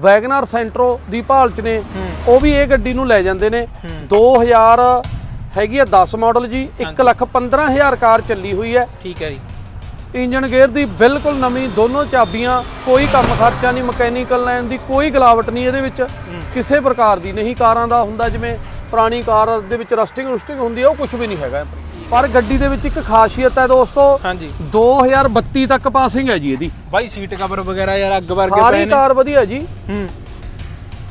Wagon R Santro ਦੀ ਭਾਲ ਚ ਨੇ। ਉਹ ਵੀ ਇਹ ਗੱਡੀ ਨੂੰ ਲੈ ਜਾਂਦੇ ਨੇ। 2000 ਹੈਗੀ ਆ 10 ਮਾਡਲ ਜੀ 1 ਲੱਖ 15000 ਕਾਰ ਚੱਲੀ ਹੋਈ ਹੈ। ਠੀਕ ਹੈ ਜੀ। ਇੰਜਨ ਗੇਅਰ ਦੀ ਬਿਲਕੁਲ ਨਵੀਂ ਦੋਨੋਂ ਚਾਬੀਆਂ ਕੋਈ ਕੰਮ ਖਰਚਾ ਨਹੀਂ ਮਕੈਨੀਕਲ ਲਾਈਨ ਦੀ ਕੋਈ ਗਲਾਵਟ ਨਹੀਂ ਇਹਦੇ ਵਿੱਚ। ਕਿਸੇ ਪ੍ਰਕਾਰ ਦੀ ਨਹੀਂ ਕਾਰਾਂ ਦਾ ਹੁੰਦਾ ਜਿਵੇਂ ਪੁਰਾਣੀ ਕਾਰ ਦੇ ਵਿੱਚ ਰਸਟਿੰਗ ਰੁਸਟਿੰਗ ਹੁੰਦੀ ਹੈ ਉਹ ਕੁਝ ਵੀ ਨਹੀਂ ਹੈਗਾ ਪਰ ਗੱਡੀ ਦੇ ਵਿੱਚ ਇੱਕ ਖਾਸੀਅਤ ਹੈ ਦੋਸਤੋ। ਹਾਂਜੀ। 2032 ਤੱਕ ਪਾਸਿੰਗ ਹੈ ਜੀ ਇਹਦੀ। ਬਾਈ ਸੀਟ ਕਵਰ ਵਗੈਰਾ ਯਾਰ ਅੱਗ ਵਰਗੇ ਪਏ ਸਾਰੀ ਨੇ। ਕਾਰ ਵਧੀਆ ਜੀ। ਹੂੰ।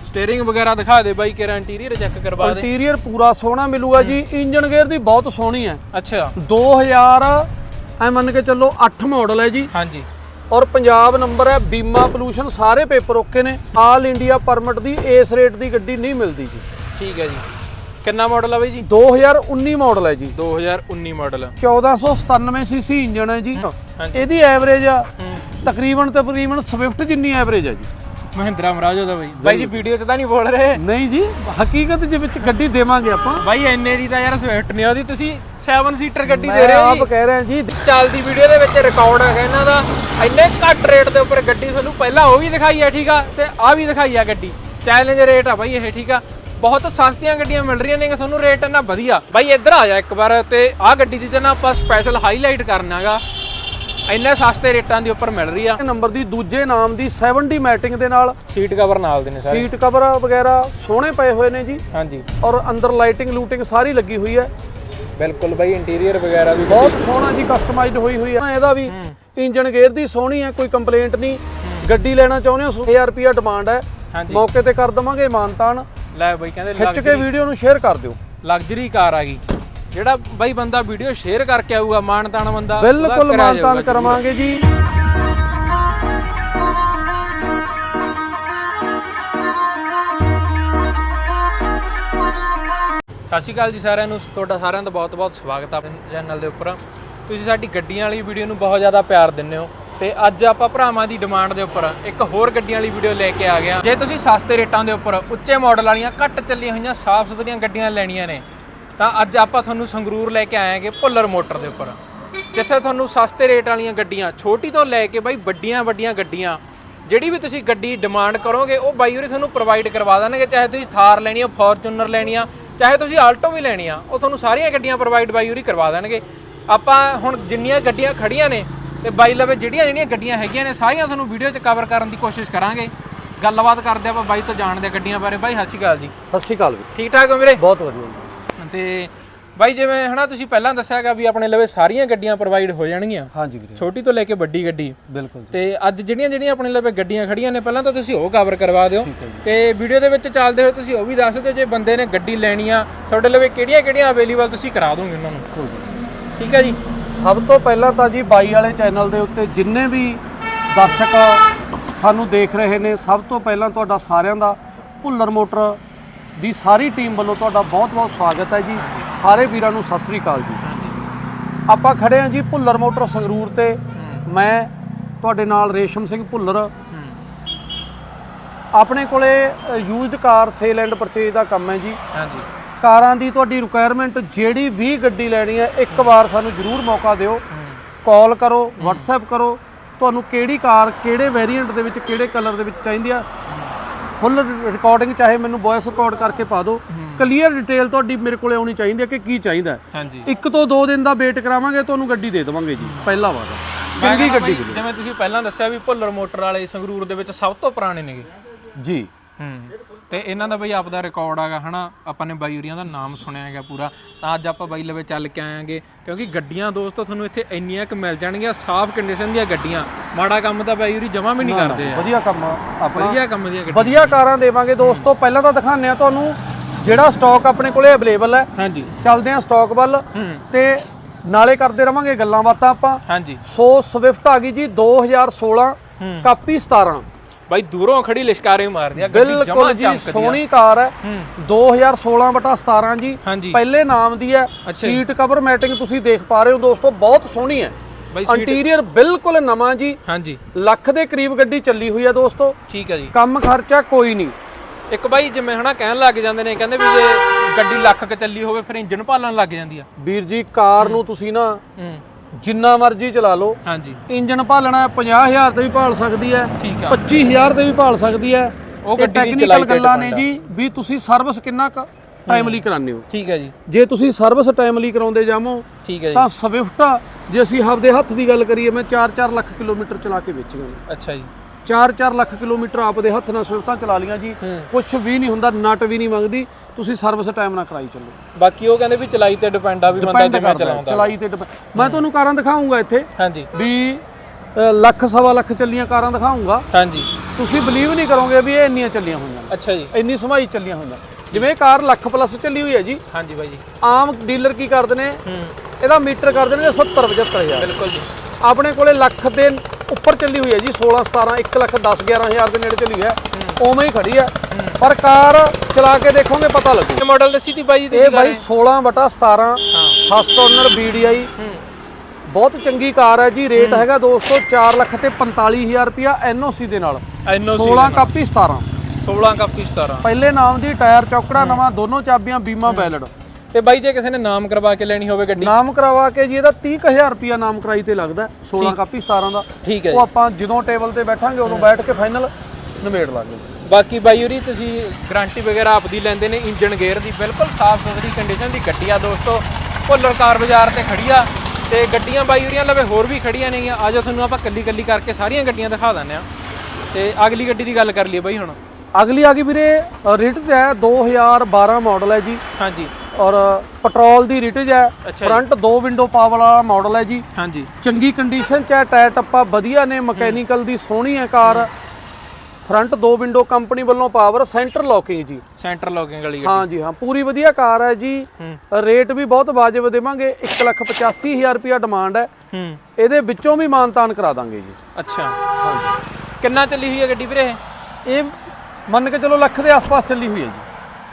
ਸਟੀਅਰਿੰਗ ਵਗੈਰਾ ਦਿਖਾ ਦੇ ਬਾਈ ਕਿਹੜਾ ਇੰਟੀਰੀਅਰ ਚੈੱਕ ਕਰਵਾ ਦੇ। ਇੰਟੀਰੀਅਰ ਪੂਰਾ ਸੋਹਣਾ ਮਿਲੂਗਾ ਜੀ। ਇੰਜਨ ਗੇਅਰ ਦੀ ਬਹੁਤ ਸੋਹਣੀ ਹੈ। ਅੱਛਾ। 2000 ਐ ਮੰਨ ਕੇ ਚੱਲੋ 8 ਮਾਡਲ ਹੈ ਜੀ। ਹਾਂਜੀ। ਔਰ ਪੰਜਾਬ ਨੰਬਰ ਹੈ ਬੀਮਾ ਪੋਲੂਸ਼ਨ ਸਾਰੇ ਪੇਪਰ ਓਕੇ ਨੇ। ਆਲ ਇੰਡੀਆ ਪਰਮਿਟ ਦੀ ਇਸ ਰੇਟ ਦੀ ਗੱਡੀ ਨਹੀਂ ਮਿਲਦੀ ਜੀ। ਠੀਕ ਹੈ ਜੀ। ਕਿੰਨਾ ਮਾਡਲ ਆ ਬਾਈ ਜੀ? 2019 ਮਾਡਲ ਹੈ ਜੀ। 2019 ਮਾਡਲ 1497 ਸੀਸੀ ਇੰਜਨ ਹੈ ਜੀ ਇਹਦੀ ਐਵਰੇਜ ਆ ਤਕਰੀਬਨ ਤਕਰੀਬਨ ਸਵਿਫਟ ਜਿੰਨੀ ਐਵਰੇਜ ਹੈ ਜੀ। ਮਹਿੰਦਰਾ ਮਹਾਰਾਜ ਦਾ ਬਾਈ। ਬਾਈ ਜੀ ਵੀਡੀਓ 'ਚ ਤਾਂ ਨਹੀਂ ਬੋਲ ਰਹੇ। ਨਹੀਂ ਜੀ ਹਕੀਕਤ ਦੇ ਵਿੱਚ ਗੱਡੀ ਦੇਵਾਂਗੇ ਆਪਾਂ। ਬਾਈ ਐਨੇ ਦੀ ਤਾਂ ਯਾਰ ਸਵਿਫਟ ਨਹੀਂ ਉਹਦੀ। ਤੁਸੀਂ 7 ਸੀਟਰ ਗੱਡੀ ਦੇ ਰਹੇ ਹੋ ਆਪ ਕਹਿ ਰਿਹਾ ਜੀ। ਚੱਲਦੀ ਵੀਡੀਓ ਦੇ ਵਿੱਚ ਰਿਕਾਰਡ ਹੈਗਾ ਇਹਨਾਂ ਦਾ। ਇੰਨੇ ਘੱਟ ਰੇਟ ਦੇ ਉੱਪਰ ਗੱਡੀ ਤੁਹਾਨੂੰ ਪਹਿਲਾਂ ਉਹ ਵੀ ਦਿਖਾਈ ਆ ਠੀਕ ਆ? ਤੇ ਆ ਵੀ ਦਿਖਾਈ ਆ ਗੱਡੀ। ਚੈਲੰਜ ਰੇਟ ਆ ਬਾਈ ਇਹ ਠੀਕ ਆ? ਬਹੁਤ ਸਸਤੀਆਂ ਗੱਡੀਆਂ ਮਿਲ ਰਹੀਆਂ ਨੇ ਤੁਹਾਨੂੰ ਰੇਟ ਇੰਨਾ ਵਧੀਆ। ਬਾਈ ਇੱਧਰ ਆ ਜਾ ਇੱਕ ਵਾਰ ਤੇ ਆ ਗੱਡੀ ਦੀ ਤੇ ਨਾ ਆਪਾਂ ਸਪੈਸ਼ਲ ਹਾਈਲਾਈਟ ਕਰਨਾਗਾ ਇੰਨੇ ਸਸਤੇ ਰੇਟਾਂ ਦੇ ਉੱਪਰ ਮਿਲ ਰਹੀ ਆ। ਨੰਬਰ ਦੀ ਦੂਜੇ ਨਾਮ ਦੀ 70 ਮੈਟਿੰਗ ਦੇ ਨਾਲ ਸੀਟ ਕਵਰ ਨਾਲ ਦੇ ਨੇ ਸਾਰੇ। ਸੀਟ ਕਵਰ ਵਗੈਰਾ ਸੋਹਣੇ ਪਏ ਹੋਏ ਨੇ ਜੀ। ਹਾਂਜੀ। ਔਰ ਅੰਦਰ ਲਾਈਟਿੰਗ ਲੂਟਿੰਗ ਸਾਰੀ ਲੱਗੀ ਹੋਈ ਹੈ। ਬਿਲਕੁਲ ਬਾਈ ਇੰਟੀਰੀਅਰ ਵਗੈਰਾ ਵੀ ਬਹੁਤ ਸੋਹਣਾ ਜੀ ਕਸਟਮਾਈਜ਼ਡ ਹੋਈ ਹੋਈ ਹੈ। ਇਹਦਾ ਵੀ ਇੰਜਨ ਗੇਅਰ ਦੀ ਸੋਹਣੀ ਹੈ ਕੋਈ ਕੰਪਲੇਂਟ ਨਹੀਂ। ਗੱਡੀ ਲੈਣਾ ਚਾਹੁੰਦੇ ਹੋ 1000 ਰੁਪਿਆ ਡਿਮਾਂਡ ਹੈ। ਮੌਕੇ ਤੇ ਕਰ ਦਵਾਂਗੇ ਮਾਨਤਾਨ। ਲੈ ਬਾਈ ਕਹਿੰਦੇ ਖਿੱਚ ਕੇ ਵੀਡੀਓ ਨੂੰ ਸ਼ੇਅਰ ਕਰ ਦਿਓ। ਲਗਜ਼ਰੀ ਕਾਰ ਆ ਗਈ। ਜਿਹੜਾ ਬਾਈ ਬੰਦਾ ਵੀਡੀਓ ਸ਼ੇਅਰ ਕਰਕੇ ਆਊਗਾ ਮਾਨਤਾਨ ਬੰਦਾ ਬਿਲਕੁਲ ਮਾਨਤਾਨ ਜਾਊਗਾ ਕਰਵਾਵਾਂਗੇ ਜੀ। ਸਤਿ ਸ਼੍ਰੀ ਅਕਾਲ ਜੀ ਸਾਰਿਆਂ ਨੂੰ ਤੁਹਾਡਾ ਸਾਰਿਆਂ ਦਾ ਬਹੁਤ-ਬਹੁਤ ਸਵਾਗਤ ਹੈ ਆਪਣੇ ਚੈਨਲ ਦੇ ਉੱਪਰ। ਤੁਸੀਂ ਸਾਡੀ ਗੱਡੀਆਂ ਵਾਲੀ ਵੀਡੀਓ ਨੂੰ ਬਹੁਤ ਜ਼ਿਆਦਾ ਪਿਆਰ ਦਿੰਦੇ ਹੋ। ਤੇ ਅੱਜ ਆਪਾਂ ਭਰਾਵਾਂ ਦੀ ਡਿਮਾਂਡ ਦੇ ਉੱਪਰ ਇੱਕ ਹੋਰ ਗੱਡੀਆਂ ਵਾਲੀ ਵੀਡੀਓ ਲੈ ਕੇ ਆ ਗਿਆ ਜੇ ਤੁਸੀਂ ਸਸਤੇ ਰੇਟਾਂ ਦੇ ਉੱਪਰ ਉੱਚੇ ਮਾਡਲ ਵਾਲੀਆਂ, ਘੱਟ ਚੱਲੀਆਂ ਹੋਈਆਂ ਸਾਫ਼ ਸੁਥਰੀਆਂ ਗੱਡੀਆਂ ਲੈਣੀਆਂ ਨੇ, ਤਾਂ ਅੱਜ ਆਪਾਂ ਤੁਹਾਨੂੰ ਸੰਗਰੂਰ ਲੈ ਕੇ ਆਏਗੇ ਭੁੱਲਰ ਮੋਟਰ ਦੇ ਉੱਪਰ। ਜਿੱਥੇ ਤੁਹਾਨੂੰ ਸਸਤੇ ਰੇਟ ਵਾਲੀਆਂ ਗੱਡੀਆਂ, ਛੋਟੀ ਤੋਂ ਲੈ ਕੇ ਬਾਈ ਵੱਡੀਆਂ ਵੱਡੀਆਂ ਗੱਡੀਆਂ, ਜਿਹੜੀ ਵੀ ਤੁਸੀਂ ਗੱਡੀ ਡਿਮਾਂਡ ਕਰੋਗੇ, ਉਹ ਬਾਈ ਉਰੇ ਤੁਹਾਨੂੰ ਪ੍ਰੋਵਾਈਡ ਕਰਵਾ ਦੇਣਗੇ। ਚਾਹੇ ਤੁਸੀਂ ਥਾਰ ਲੈਣੀ ਆ, ਫੋਰਚੂਨਰ ਲੈਣੀ ਆ, ਚਾਹੇ ਤੁਸੀਂ ਆਲਟੋ ਵੀ ਲੈਣੀ ਆ, ਉਹ ਤੁਹਾਨੂੰ ਸਾਰੀਆਂ ਗੱਡੀਆਂ ਪ੍ਰੋਵਾਈਡ ਬਾਈ ਉਰੇ ਕਰਵਾ ਦੇਣਗੇ। ਆਪਾਂ ਹੁਣ ਜਿੰਨੀਆਂ ਗੱਡੀਆਂ ਖੜੀਆਂ ਨੇ ਤੇ ਬਾਈ ਲਵੇ ਜਿਹੜੀਆਂ ਜਿਹੜੀਆਂ ਗੱਡੀਆਂ ਹੈਗੀਆਂ ਨੇ ਸਾਰੀਆਂ ਤੁਹਾਨੂੰ ਵੀਡੀਓ 'ਚ ਕਵਰ ਕਰਨ ਦੀ ਕੋਸ਼ਿਸ਼ ਕਰਾਂਗੇ। ਗੱਲਬਾਤ ਕਰਦੇ ਆਪਾਂ ਬਾਈ ਤੋਂ ਜਾਣਦੇ ਆ ਗੱਡੀਆਂ ਬਾਰੇ। ਬਾਈ ਸਤਿ ਸ਼੍ਰੀ ਅਕਾਲ ਜੀ। ਸਤਿ ਸ਼੍ਰੀ ਅਕਾਲ ਵੀ ਠੀਕ ਠਾਕ ਹੋ ਵੀਰੇ? ਬਹੁਤ ਵਧੀਆ ਜੀ। ਤੇ ਬਾਈ ਜਿਵੇਂ ਹਨਾ ਤੁਸੀਂ ਪਹਿਲਾਂ ਦੱਸਿਆਗਾ ਵੀ ਆਪਣੇ ਲਵੇ ਸਾਰੀਆਂ ਗੱਡੀਆਂ ਪ੍ਰੋਵਾਈਡ ਹੋ ਜਾਣਗੀਆਂ। ਹਾਂਜੀ ਵੀਰੇ। ਛੋਟੀ ਤੋਂ ਲੈ ਕੇ ਵੱਡੀ ਗੱਡੀ। ਬਿਲਕੁਲ ਜੀ। ਤੇ ਅੱਜ ਜਿਹੜੀਆਂ ਜਿਹੜੀਆਂ ਆਪਣੇ ਲਵੇ ਗੱਡੀਆਂ ਖੜੀਆਂ ਨੇ ਪਹਿਲਾਂ ਤਾਂ ਤੁਸੀਂ ਉਹ ਕਵਰ ਕਰਵਾ ਦਿਓ। ਤੇ ਵੀਡੀਓ ਦੇ ਵਿੱਚ ਚੱਲਦੇ ਹੋਏ ਤੁਸੀਂ ਉਹ ਵੀ ਦੱਸ ਦਿਓ ਜੇ ਬੰਦੇ ਨੇ ਗੱਡੀ ਲੈਣੀ ਆ ਤੁਹਾਡੇ ਲਵੇ ਕਿਹੜੀਆਂ ਕਿਹੜੀਆਂ ਅਵੇਲੇਬਲ ਤੁਸੀਂ ਕਰਾ ਦੋਗੇ ਉਹਨਾਂ ਨੂੰ। ਠੀਕ ਹੈ ਜੀ? ਸਭ ਤੋਂ ਪਹਿਲਾਂ ਤਾਂ ਜੀ ਬਾਈ ਵਾਲੇ ਚੈਨਲ ਦੇ ਉੱਤੇ ਜਿੰਨੇ ਵੀ ਦਰਸ਼ਕ ਸਾਨੂੰ ਦੇਖ ਰਹੇ ਨੇ, ਸਭ ਤੋਂ ਪਹਿਲਾਂ ਤੁਹਾਡਾ ਸਾਰਿਆਂ ਦਾ ਭੁੱਲਰ ਮੋਟਰ ਦੀ ਸਾਰੀ ਟੀਮ ਵੱਲੋਂ ਤੁਹਾਡਾ ਬਹੁਤ-ਬਹੁਤ ਸਵਾਗਤ ਹੈ ਜੀ। ਸਾਰੇ ਵੀਰਾਂ ਨੂੰ ਸਤਿ ਸ੍ਰੀ ਅਕਾਲ ਜੀ। ਆਪਾਂ ਖੜੇ ਹਾਂ ਜੀ ਭੁੱਲਰ ਮੋਟਰ ਸੰਗਰੂਰ ਤੇ। ਮੈਂ ਤੁਹਾਡੇ ਨਾਲ ਰੇਸ਼ਮ ਸਿੰਘ ਭੁੱਲਰ। ਆਪਣੇ ਕੋਲੇ used car sale and purchase ਦਾ ਕੰਮ ਹੈ ਜੀ। ਹਾਂਜੀ। ਕਾਰਾਂ ਦੀ ਤੁਹਾਡੀ ਰਿਕੁਆਇਰਮੈਂਟ ਜਿਹੜੀ ਵੀ ਗੱਡੀ ਲੈਣੀ ਹੈ ਇੱਕ ਵਾਰ ਸਾਨੂੰ ਜ਼ਰੂਰ ਮੌਕਾ ਦਿਓ। ਕਾਲ ਕਰੋ WhatsApp ਕਰੋ ਤੁਹਾਨੂੰ ਕਿਹੜੀ ਕਾਰ ਕਿਹੜੇ ਵੇਰੀਐਂਟ ਦੇ ਵਿੱਚ ਕਿਹੜੇ ਕਲਰ ਦੇ ਵਿੱਚ ਚਾਹੀਦੀ ਆ। ਫੁੱਲ ਰਿਕਾਰਡਿੰਗ ਚਾਹੇ ਮੈਨੂੰ ਵੌਇਸ ਰਿਕਾਰਡ ਕਰਕੇ ਪਾ ਦਿਓ। ਕਲੀਅਰ ਡਿਟੇਲ ਤੁਹਾਡੀ ਮੇਰੇ ਕੋਲੇ ਆਉਣੀ ਚਾਹੀਦੀ ਹੈ ਕਿ ਕੀ ਚਾਹੀਦਾ ਇੱਕ ਤੋਂ ਦੋ ਦਿਨ ਦਾ ਵੇਟ ਕਰਾਵਾਂਗੇ ਤੁਹਾਨੂੰ ਗੱਡੀ ਦੇ ਦੇਵਾਂਗੇ ਜੀ ਪਹਿਲਾ ਵਾਰ। ਚੰਗੀ ਗੱਡੀ ਜਿਵੇਂ ਤੁਸੀਂ ਪਹਿਲਾਂ ਦੱਸਿਆ ਵੀ ਭੁੱਲਰ ਮੋਟਰ ਵਾਲੇ ਸੰਗਰੂਰ ਦੇ ਵਿੱਚ ਸਭ ਤੋਂ ਪੁਰਾਣੇ ਨੇਗੇ। ਜੀ। ਹੂੰ। ਤੇ ਇਹਨਾਂ ਦਾ ਬਈ ਆਪਦਾ ਰਿਕਾਰਡ ਹੈਗਾ ਹਨਾ? ਆਪਾਂ ਨੇ ਬਾਈ ਉਰੀਆਂ ਦਾ ਨਾਮ ਸੁਣਿਆ ਹੈਗਾ ਪੂਰਾ। ਤਾਂ ਅੱਜ ਆਪਾਂ ਬਾਈ ਲਵੇ ਚੱਲ ਕੇ ਆਏਾਂਗੇ ਕਿਉਂਕਿ ਗੱਡੀਆਂ ਦੋਸਤੋ ਤੁਹਾਨੂੰ ਇੱਥੇ ਇੰਨੀਆਂ ਕੁ ਮਿਲ ਜਾਣਗੀਆਂ ਸਾਫ਼ ਕੰਡੀਸ਼ਨ ਦੀਆਂ ਗੱਡੀਆਂ। ਮਾੜਾ ਕੰਮ ਤਾਂ ਬਾਈ ਉਰੀ ਜਮਾ ਵੀ ਨਹੀਂ ਕਰਦੇ ਆ। ਵਧੀਆ ਕੰਮ ਆਪਣਾ। ਵਧੀਆ ਕੰਮ ਦੀਆਂ ਗੱਡੀਆਂ ਵਧੀਆ ਕਾਰਾਂ ਦੇਵਾਂਗੇ ਦੋਸਤੋ ਪਹਿਲਾਂ ਤਾਂ ਦਿਖਾਉਂਦੇ ਆ ਤੁਹਾਨੂੰ ਜਿਹੜਾ ਸਟਾਕ ਆਪਣੇ ਕੋਲੇ ਅਵੇਲੇਬਲ ਹੈ। ਹਾਂਜੀ। ਚੱਲਦੇ ਆ ਸਟਾਕ ਵੱਲ। ਤੇ ਨਾਲੇ ਕਰਦੇ ਰਵਾਂਗੇ ਗੱਲਾਂ ਬਾਤਾਂ ਆਪਾਂ। ਹਾਂਜੀ। ਸੋ ਸਵਿਫਟ ਆ ਗਈ ਜੀ 2016 ਹੂੰ। ਕਾਪੀ 17 ਬਾਈ ਦੂਰੋਂ ਖੜੀ ਲਿਸ਼ਕਾਰੇ ਮਾਰਦੀ ਆ ਗੱਡੀ ਜਮਾ ਬਿਲਕੁਲ ਜੀ ਚਮਕਦੀ ਆ। ਸੋਹਣੀ ਕਾਰ ਹੈ। ਹੂੰ। 2016 ਬਟਾ 17 ਜੀ। ਪਹਿਲੇ ਨਾਮ ਦੀ ਹੈ। ਸੀਟ ਕਵਰ ਮੈਟਿੰਗ ਤੁਸੀਂ ਦੇਖ ਪਾ ਰਹੇ ਹੋ ਦੋਸਤੋ ਬਹੁਤ ਸੋਹਣੀ ਹੈ। ਬਾਈ ਇੰਟੀਰੀਅਰ ਬਿਲਕੁਲ ਨਵਾਂ ਜੀ। ਹਾਂਜੀ। ਲੱਖ ਦੇ ਕਰੀਬ ਗੱਡੀ ਚੱਲੀ ਹੋਈ ਹੈ ਦੋਸਤੋ। ਠੀਕ ਹੈ ਜੀ। ਕੰਮ ਖਰਚਾ ਕੋਈ ਨਹੀਂ। ਇੱਕ ਬਾਈ ਜਿਵੇਂ ਹਨਾ ਕਹਿਣ ਲੱਗ ਜਾਂਦੇ ਨੇ ਕਹਿੰਦੇ ਵੀ ਜੇ ਗੱਡੀ ਲੱਖ ਕ ਚੱਲੀ ਹੋਵੇ ਫਿਰ ਇੰਜਨ ਭਾਲਣ ਲੱਗ ਜਾਂਦੀ ਆ। ਵੀਰ ਜੀ ਕਾਰ ਨੂੰ ਤੁਸੀਂ ਨਾ ਹੂੰ। ਜਿੰਨਾ ਮਰਜ਼ੀ ਚਲਾ ਲਓ। ਹਾਂਜੀ। ਇੰਜਨ ਭਾਲਣਾ ਹੈ 50000 ਤੇ ਵੀ ਭਾਲ ਸਕਦੀ ਹੈ ਠੀਕ ਆ। 25000 ਤੇ ਵੀ ਭਾਲ ਸਕਦੀ ਹੈ। ਉਹ ਇਹ ਗੱਡੀ ਦੀ ਟੈਕਨੀਕਲ ਚਲਾਈ ਤੇ ਗੱਲਾਂ ਨੇ depend ਜੀ ਵੀ ਤੁਸੀਂ ਸਰਵਿਸ ਕਿੰਨਾ ਕੁ ਟਾਈਮਲੀ ਕਰਾਉਂਦੇ ਹੋ। ਠੀਕ ਹੈ ਜੀ। ਜੇ ਤੁਸੀਂ ਸਰਵਿਸ ਟਾਈਮਲੀ ਕਰਾਉਂਦੇ ਜਾਵੋ ਠੀਕ ਹੈ ਜੀ। ਤਾਂ ਸਵਿਫਟ ਜੇ ਅਸੀਂ ਆਪਦੇ ਹੱਥ ਦੀ ਗੱਲ ਕਰੀਏ ਮੈਂ 4-4 ਲੱਖ ਕਿਲੋਮੀਟਰ ਚਲਾ ਕੇ ਵੇਚੀਆਂ ਨੇ। ਅੱਛਾ ਜੀ। 4-4 ਲੱਖ ਕਿਲੋਮੀਟਰ ਆਪਦੇ ਹੱਥ ਨਾਲ ਸਵਿਫਟਾਂ ਚਲਾ ਲੀਆਂ ਜੀ। ਕੁਝ ਵੀ ਨਹੀਂ ਹੁੰਦਾ ਨਟ ਵੀ ਨਹੀਂ ਮੰਗਦੀ। ਤੁਸੀਂ ਸਰਵਿਸ ਟਾਈਮ ਨਾਲ ਕਰਾਈ ਚੱਲੋ। ਬਾਕੀ ਉਹ ਕਹਿੰਦੇ ਵੀ ਚਲਾਈ ਤੇ ਡਿਪੈਂਡ ਆ ਵੀ ਬੰਦਾ ਕਰਦਾ ਹੈ, ਚਲਾਉਂਦਾ। ਚਲਾਈ ਤੇ depend- ਮੈਂ ਤੁਹਾਨੂੰ ਕਾਰਾਂ ਦਿਖਾਉਂਗਾ ਇੱਥੇ ਹਾਂਜੀ। ਵੀ ਅ, ਲੱਖ ਸਵਾ ਲੱਖ ਚੱਲੀਆਂ ਕਾਰਾਂ ਦਿਖਾਉਂਗਾ। ਹਾਂਜੀ। ਤੁਸੀਂ ਬਲੀਵ ਨਹੀਂ ਕਰੋਗੇ ਵੀ ਇਹ ਇੰਨੀਆਂ ਚੱਲੀਆਂ ਹੋਈਆਂ ਅੱਛਾ ਜੀ। ਇੰਨੀ ਸਮਾਈ ਚੱਲੀਆਂ ਹੋਈਆਂ। ਜਿਵੇਂ ਇਹ ਕਾਰ ਲੱਖ ਪਲੱਸ ਚੱਲੀ ਹੋਈ ਹੈ ਜੀ ਹਾਂਜੀ ਬਾਈ ਜੀ। ਆਮ ਡੀਲਰ ਕੀ ਕਰਦੇ ਨੇ? ਹੂੰ। ਇਹਦਾ ਮੀਟਰ ਕਰਦੇ ਨੇ 70 75000 ਬਿਲਕੁਲ ਜੀ। ਆਪਣੇ ਕੋਲੇ ਲੱਖ ਦੇ ਉੱਪਰ ਚੱਲੀ ਹੋਈ ਹੈ ਜੀ 16 17 1 ਲੱਖ 10 11000 ਦੇ ਨੇੜੇ ਚੱਲੀ ਹੋਈ ਹੈ। ਉਵੇਂ ਹੀ ਖੜੀ ਹੈ। ਪਰ ਕਾਰ ਚਲਾ ਕੇ ਦੇਖੋਗੇ ਪਤਾ ਲੱਗੂ। ਇਹ ਮਾਡਲ ਦੱਸੀ ਤੀ ਬਾਈ ਜੀ ਇਹ ਤੁਸੀਂ ਬਾਈ 16 ਬਟਾ 17 ਹਾਂ। ਫਸਟ ਓਨਰ BDI ਬਹੁਤ ਚੰਗੀ ਕਾਰ ਹੈ ਜੀ ਰੇਟ ਹੈਗਾ ਦੋਸਤੋ 4 ਲੱਖ ਤੇ 45000 ਰੁਪਿਆ NOC ਦੇ ਨਾਲ। NOC 16 ਕਾਪੀ 17 16 ਕਾਪੀ 17 ਪਹਿਲੇ ਨਾਮ ਦੀ ਟਾਇਰ ਚੌਕੜਾ ਨਵਾਂ ਦੋਨੋਂ ਚਾਬੀਆਂ ਬੀਮਾ ਵੈਲਿਡ ਤੇ ਬਾਈ ਜੇ ਕਿਸੇ ਨੇ ਨਾਮ ਕਰਵਾ ਕੇ ਲੈਣੀ ਹੋਵੇ ਗੱਡੀ? ਨਾਮ ਕਰਵਾ ਕੇ ਜੀ ਇਹਦਾ 30000 ਰੁਪਿਆ ਨਾਮ ਕਰਾਈ ਤੇ ਲੱਗਦਾ ਹੈ, 16 ਕਾਪੀ 17 ਦਾ। ਠੀਕ ਹੈ ਉਹ ਆਪਾਂ ਜਦੋਂ ਟੇਬਲ ਤੇ ਬੈਠਾਂਗੇ ਉਦੋਂ ਬੈਠ ਕੇ ਫਾਈਨਲ ਨਿਬੇੜ ਲਾਂਗੇ। ਬਾਕੀ ਬਾਈ ਉਰੀ ਤੁਸੀਂ ਗਾਰੰਟੀ ਵਗੈਰਾ ਆਪਦੀ ਲੈਂਦੇ ਨੇ ਇੰਜਨ ਗੇਅਰ ਦੀ ਬਿਲਕੁਲ ਸਾਫ਼ ਸੁਥਰੀ ਕੰਡੀਸ਼ਨ ਦੀ ਗੱਡੀ ਆ ਦੋਸਤੋ। ਭੁੱਲਰ ਕਾਰ ਬਾਜ਼ਾਰ ਤੇ ਖੜੀ ਆ ਤੇ ਗੱਡੀਆਂ ਬਾਈ ਉਰੀਆਂ ਲਵੇ ਹੋਰ ਵੀ ਖੜੀਆਂ ਨੇਗੀਆਂ। ਆਜੋ ਤੁਹਾਨੂੰ ਆਪਾਂ ਕੱਲੀ ਕੱਲੀ ਕਰਕੇ ਸਾਰੀਆਂ ਗੱਡੀਆਂ ਦਿਖਾ ਦਿੰਦੇ ਆ। ਤੇ ਅਗਲੀ ਗੱਡੀ ਦੀ ਗੱਲ ਕਰ ਲਈਏ ਬਾਈ ਹੁਣ। ਅਗਲੀ ਆ ਗਈ ਵੀਰੇ ਰਿਟਸ ਹੈ 2012 ਮਾਡਲ ਹੈ ਜੀ। ਹਾਂਜੀ। ਔਰ ਪੈਟਰੋਲ ਦੀ ਰਿਟਜ ਹੈ ਫਰੰਟ ਦੋ ਵਿੰਡੋ ਪਾਵਰ ਵਾਲਾ ਮਾਡਲ ਹੈ ਜੀ। ਹਾਂਜੀ। ਚੰਗੀ ਕੰਡੀਸ਼ਨ ਚ ਹੈ ਟਾਇਰ ਟੱਪਾ ਵਧੀਆ ਨੇ ਮਕੈਨੀਕਲ ਦੀ ਸੋਹਣੀ ਹੈ ਕਾਰ। ਫਰੰਟ ਦੋ ਵਿੰਡੋ ਕੰਪਨੀ ਵੱਲੋਂ ਪਾਵਰ ਸੈਂਟਰ ਲੌਕਿੰਗ ਜੀ। ਸੈਂਟਰ ਲੌਕਿੰਗ ਵਾਲੀ ਗੱਡੀ। ਹਾਂ ਜੀ ਹਾਂ ਪੂਰੀ ਵਧੀਆ ਕਾਰ ਹੈ ਜੀ। ਰੇਟ ਵੀ ਬਹੁਤ ਵਾਜਬ ਦੇਵਾਂਗੇ 185000 ਰੁਪਿਆ ਡਿਮਾਂਡ ਹੈ। ਇਹਦੇ ਵਿੱਚੋਂ ਵੀ ਮਾਨਤਾਨ ਕਰਾ ਦਾਂਗੇ ਜੀ। ਅੱਛਾ। ਕਿੰਨਾ ਚੱਲੀ ਹੋਈ ਹੈ ਗੱਡੀ ਵੀਰੇ ਇਹ? ਇਹ ਮੰਨ ਕੇ ਚਲੋ ਲੱਖ ਦੇ ਆਸ-ਪਾਸ ਚੱਲੀ ਹੋਈ ਹੈ ਜੀ।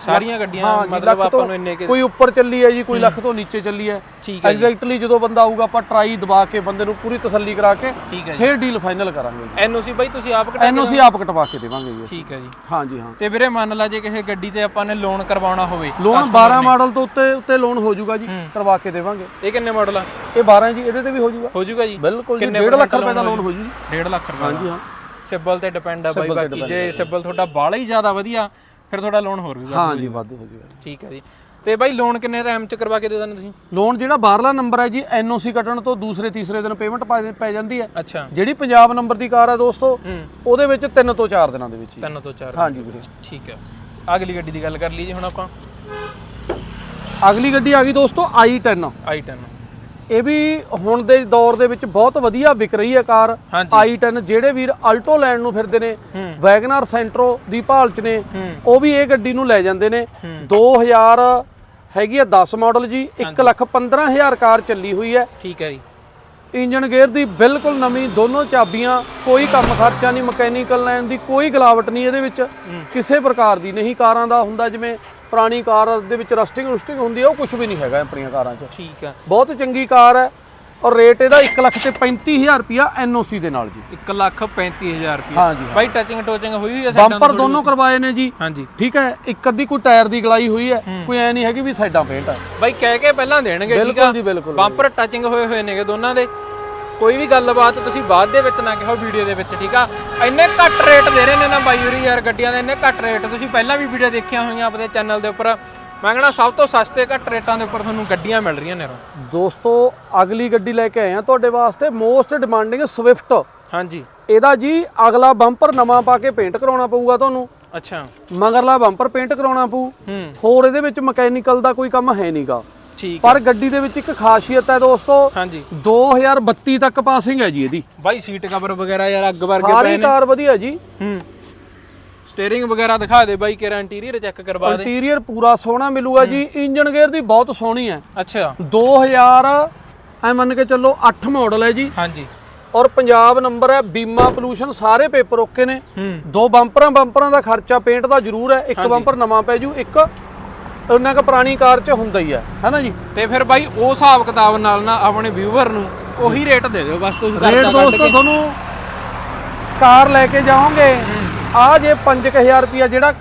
ਸਾਰੀਆਂ ਗੱਡੀਆਂ ਹਾਂ ਜੀ, ਮਤਲਬ ਲੱਖ ਆਪਾਂ ਤੋਂ ਨੂੰ ਇੰਨੇ ਕਿ ਕੋਈ ਉੱਪਰ ਚੱਲੀ ਹੈ ਜੀ ਕੋਈ ਲੱਖ ਤੋਂ ਨੀਚੇ ਚੱਲੀ ਹੈ। ਠੀਕ ਹੈ ਜੀ। ਐਗਜ਼ੈਕਟਲੀ ਜਦੋਂ ਬੰਦਾ ਆਊਗਾ ਆਪਾਂ ਟਰਾਈ ਦਬਾ ਕੇ ਬੰਦੇ ਨੂੰ ਪੂਰੀ ਤਸੱਲੀ ਕਰਾ ਕੇ ਠੀਕ ਹੈ ਜੀ। ਫੇਰ ਡੀਲ ਫਾਈਨਲ ਕਰਾਂਗੇ ਜੀ। ਐਨਓਸੀ ਬਾਈ ਤੁਸੀਂ ਆਪ ਕਟਾ ਐਨਓਸੀ ਆਪ ਕਟਵਾ ਕੇ ਦੇਵਾਂਗੇ ਜੀ ਅਸੀਂ। ਠੀਕ ਹੈ ਜੀ। ਹਾਂ ਜੀ ਹਾਂ। ਤੇ ਵੀਰੇ ਮੰਨ ਲਾ ਜੇ ਕਿਸੇ ਗੱਡੀ ਤੇ ਆਪਾਂ ਨੇ ਲੋਨ ਕਰਵਾਉਣਾ ਹੋਵੇ ਲੋਨ 12 ਮਾਡਲ ਤੋਂ ਉੱਤੇ ਉੱਤੇ ਲੋਨ ਹੋ ਜਾਊਗਾ ਜੀ ਕਰਵਾ ਕੇ ਦੇਵਾਂਗੇ। ਇਹ ਕਿੰਨੇ ਮਾਡਲ ਆ? ਇਹ 12 ਜੀ ਇਹਦੇ ਤੇ ਵੀ ਹੋ ਜਾਊਗਾ। ਹੋ ਜਾਊਗਾ ਜੀ। ਬਿਲਕੁਲ ਜੀ ਕਿੰਨੇ 1.5 ਲੱਖ ਰੁਪਏ ਦਾ ਲੋਨ ਹੋ ਜੂ? ਜੀ 1.5 ਲੱਖ ਰੁਪਏ ਹਾਂ ਜੀ ਹਾਂ। ਸਿਬਲ ਤੇ ਡਿਪੈਂਡ ਆ ਬਾਈ ਬਾਕੀ ਜੇ ਸਿਬਲ ਤੁਹਾਡਾ ਬਾਲਾ ਹੀ ਜ਼ਿਆਦਾ ਵਧੀਆ ਫਿਰ ਤੁਹਾਡਾ ਲੋਨ ਹੋਰ ਵੀ ਵੱਧ ਹਾਂ ਜੀ ਵੱਧ ਹੋ ਜਾਊਗਾ ਠੀਕ ਹੈ ਜੀ। ਤੇ ਬਾਈ ਲੋਨ ਕਿੰਨੇ ਐਮ ਚ ਕਰਵਾ ਕੇ ਦੇ ਦਿੰਦੇ ਤੁਸੀਂ? ਲੋਨ ਜਿਹੜਾ ਬਾਹਰਲਾ ਨੰਬਰ ਹੈ ਜੀ ਐਨਓਸੀ ਕੱਟਣ ਤੋਂ ਦੂਸਰੇ ਤੀਸਰੇ ਦਿਨ ਪੇਮੈਂਟ ਪੈ ਜਾਂਦੀ ਹੈ। ਅੱਛਾ। ਜਿਹੜੀ ਪੰਜਾਬ ਨੰਬਰ ਦੀ ਕਾਰ ਹੈ ਦੋਸਤੋ ਉਹਦੇ ਵਿੱਚ 3 ਤੋਂ 4 ਦਿਨਾਂ ਦੇ ਵਿੱਚ ਹੀ। ਤਿੰਨ ਤੋਂ ਚਾਰ ਹਾਂ ਜੀ ਵੀਰੇ। ਠੀਕ ਹੈ। ਅਗਲੀ ਗੱਡੀ ਦੀ ਗੱਲ ਕਰ ਲਈਏ ਹੁਣ ਆਪਾਂ। ਅਗਲੀ ਗੱਡੀ ਆ ਗਈ ਦੋਸਤੋ i10 i10 ਇਹ ਵੀ ਹੁਣ ਦੇ ਦੌਰ ਦੇ ਵਿੱਚ ਬਹੁਤ ਵਧੀਆ ਵਿਕ ਰਹੀ ਹੈ ਕਾਰ। ਹਾਂਜੀ। i10 ਜਿਹੜੇ ਵੀਰ ਆਲਟੋ ਲੈਣ ਨੂੰ ਫਿਰਦੇ ਨੇ ਵੈਗਨਰ ਸੈਂਟਰੋ ਦੀ ਭਾਲ ਚ ਨੇ ਉਹ ਵੀ ਇਹ ਗੱਡੀ ਨੂੰ ਲੈ ਜਾਂਦੇ ਨੇ। 2000 ਹੈਗੀ ਆ 10 ਮਾਡਲ ਜੀ 1 ਲੱਖ 15000 ਕਾਰ ਚੱਲੀ ਹੋਈ ਹੈ। ਠੀਕ ਹੈ ਜੀ। ਇੰਜਨ ਗੇਅਰ ਦੀ ਬਿਲਕੁਲ ਨਵੀਂ ਦੋਨੋਂ ਚਾਬੀਆਂ ਕੋਈ ਕੰਮ ਖਰਚਾ ਨਹੀਂ ਮਕੈਨੀਕਲ ਲਾਈਨ ਦੀ ਕੋਈ ਗਲਾਵਟ ਨਹੀਂ ਇਹਦੇ ਵਿੱਚ। ਕਿਸੇ ਪ੍ਰਕਾਰ ਦੀ ਨਹੀਂ ਕਾਰਾਂ ਦਾ ਹੁੰਦਾ ਜਿਵੇਂ ਪੁਰਾਣੀ ਕਾਰ ਦੇ ਵਿੱਚ ਰਸਟਿੰਗ ਰੁਸਟਿੰਗ ਹੁੰਦੀ ਹੈ ਉਹ ਕੁਝ ਵੀ ਨਹੀਂ ਹੈਗਾ ਆਪਣੀਆਂ ਕਾਰਾਂ 'ਚ। ਠੀਕ ਹੈ। ਬਹੁਤ ਚੰਗੀ ਕਾਰ ਹੈ ਔਰ ਰੇਟ ਇਹਦਾ 1 ਲੱਖ ਤੇ 35000 ਰੁਪਿਆ ਐਨਓਸੀ ਦੇ ਨਾਲ ਜੀ। 1 ਲੱਖ 35000 ਰੁਪਏ ਹਾਂ ਜੀ ਬਾਈ ਟੱਚਿੰਗ ਟੋਚਿੰਗ ਹੋਈ ਹੋਈ ਹੈ ਸਾਈਡਾਂ ਬੰਪਰ ਦੋਨੋਂ ਕਰਵਾਏ ਨੇ ਜੀ। ਹਾਂਜੀ ਠੀਕ ਹੈ ਇੱਕ ਅੱਧੀ ਕੋਈ ਟਾਇਰ ਦੀ ਗਲਾਈ ਹੋਈ ਹੈ ਕੋਈ ਐ ਨਹੀਂ ਹੈਗੀ ਵੀ ਸਾਈਡਾਂ ਪੇਂਟ ਹੈ ਬਾਈ ਕਹਿ ਕੇ ਪਹਿਲਾਂ ਦੇਣਗੇ ਠੀਕ ਆ? ਬਿਲਕੁਲ ਜੀ ਬਿਲਕੁਲ। ਬੰਪਰ ਟੱਚਿੰਗ ਹੋਏ ਹੋਏ ਨੇਗੇ ਦੋਨਾਂ ਦੇ। ਕੋਈ ਵੀ ਗੱਲਬਾਤ ਤੁਸੀਂ ਬਾਅਦ ਦੇ ਵਿੱਚ ਨਾ ਕਹੋ ਵੀਡੀਓ ਦੇ ਵਿੱਚ ਠੀਕ ਆ? ਇੰਨੇ ਘੱਟ ਰੇਟ ਦੇ ਰਹੇ ਨੇ ਨਾ ਬਾਈ ਯਾਰ ਗੱਡੀਆਂ ਦੇ ਇੰਨੇ ਘੱਟ ਰੇਟ ਤੁਸੀਂ ਪਹਿਲਾਂ ਵੀ ਵੀਡੀਓ ਦੇਖੀਆਂ ਹੋਈਆਂ ਆਪਣੇ ਚੈਨਲ ਦੇ ਉੱਪਰ। ਮੈਂ ਕਹਿੰਦਾ ਸਭ ਤੋਂ ਸਸਤੇ ਘੱਟ ਰੇਟਾਂ ਦੇ ਉੱਪਰ ਤੁਹਾਨੂੰ ਗੱਡੀਆਂ ਮਿਲ ਰਹੀਆਂ ਨੇ ਦੋਸਤੋ ਅਗਲੀ ਗੱਡੀ ਲੈ ਕੇ ਆਏ ਆ ਤੁਹਾਡੇ ਵਾਸਤੇ ਮੋਸਟ ਡਿਮਾਂਡਿੰਗ ਸਵਿਫਟ ਹਾਂਜੀ। ਇਹਦਾ ਜੀ ਅਗਲਾ ਬੰਪਰ ਨਵਾਂ ਪਾ ਕੇ ਪੇਂਟ ਕਰਾਉਣਾ ਪਊਗਾ ਤੁਹਾਨੂੰ। ਅੱਛਾ। ਮਗਰਲਾ ਬੰਪਰ ਪੇਂਟ ਕਰਾਉਣਾ ਪਊ। ਹੋਰ ਇਹਦੇ ਵਿੱਚ ਮਕੈਨੀਕਲ ਦਾ ਕੋਈ ਕੰਮ ਹੈ ਨਹੀਂਗਾ ਠੀਕ ਪਰ ਗੱਡੀ ਦੇ ਵਿੱਚ ਇੱਕ ਖਾਸੀਅਤ ਹੈ ਦੋਸਤੋ ਹਾਂਜੀ। 2032 ਤੱਕ ਪਾਸਿੰਗ ਹੈ ਜੀ ਇਹਦੀ। ਬਾਈ ਸੀਟ ਕਵਰ ਵਗੈਰਾ ਯਾਰ ਅੱਗ ਵਰਗੇ ਸਾਰੀ ਕਾਰ ਵਧੀਆ ਜੀ। ਹੂੰ। ਸਟੀਅਰਿੰਗ ਵਗੈਰਾ ਦਿਖਾ ਦੇ ਬਾਈ ਕਿਹੜਾ ਇੰਟੀਰੀਅਰ ਚੈੱਕ ਕਰਵਾ ਦੇ। ਇੰਟੀਰੀਅਰ ਪੂਰਾ ਸੋਹਣਾ ਮਿਲੂਗਾ ਜੀ ਇੰਜਨ ਗੇਅਰ ਦੀ ਬਹੁਤ ਸੋਹਣੀ ਹੈ। ਅੱਛਾ। 2000 ਐ ਮੰਨ ਕੇ ਚੱਲੋ 8 ਮਾਡਲ ਹੈ ਜੀ। ਹਾਂਜੀ। ਔਰ ਪੰਜਾਬ ਨੰਬਰ ਹੈ ਬੀਮਾ ਪੋਲੂਸ਼ਨ ਸਾਰੇ ਪੇਪਰ ਓਕੇ ਨੇ। ਦੋ ਬੰਪਰਾਂ ਬੰਪਰਾਂ ਦਾ ਖਰਚਾ ਪੇਂਟ ਦਾ ਜ਼ਰੂਰ ਹੈ ਇੱਕ ਬੰਪਰ ਨਵਾਂ ਪੈ ਜੂ ਇੱਕ ਉਹਨਾਂ ਕ ਪੁਰਾਣੀ ਕਾਰ 'ਚ ਹੁੰਦਾ ਹੀ ਹੈ ਹੈਨਾ ਜੀ? ਤੇ ਫਿਰ ਬਾਈ ਉਹ ਹਿਸਾਬ ਕਿਤਾਬ ਨਾਲ ਨਾ ਆਪਣੇ ਵਿਊਅਰ ਨੂੰ ਉਹੀ ਰੇਟ ਦੇ ਦਿਓ ਬਸ ਤੁਸੀਂ ਰੇਟ ਦੋਸਤੋ ਤੁਹਾਨੂੰ ਕਾਰ ਲੈ ਕੇ ਜਾਓਗੇ। ਆ ਜੇ 5000 ਰੁਪਿਆ ਜਿਹੜਾ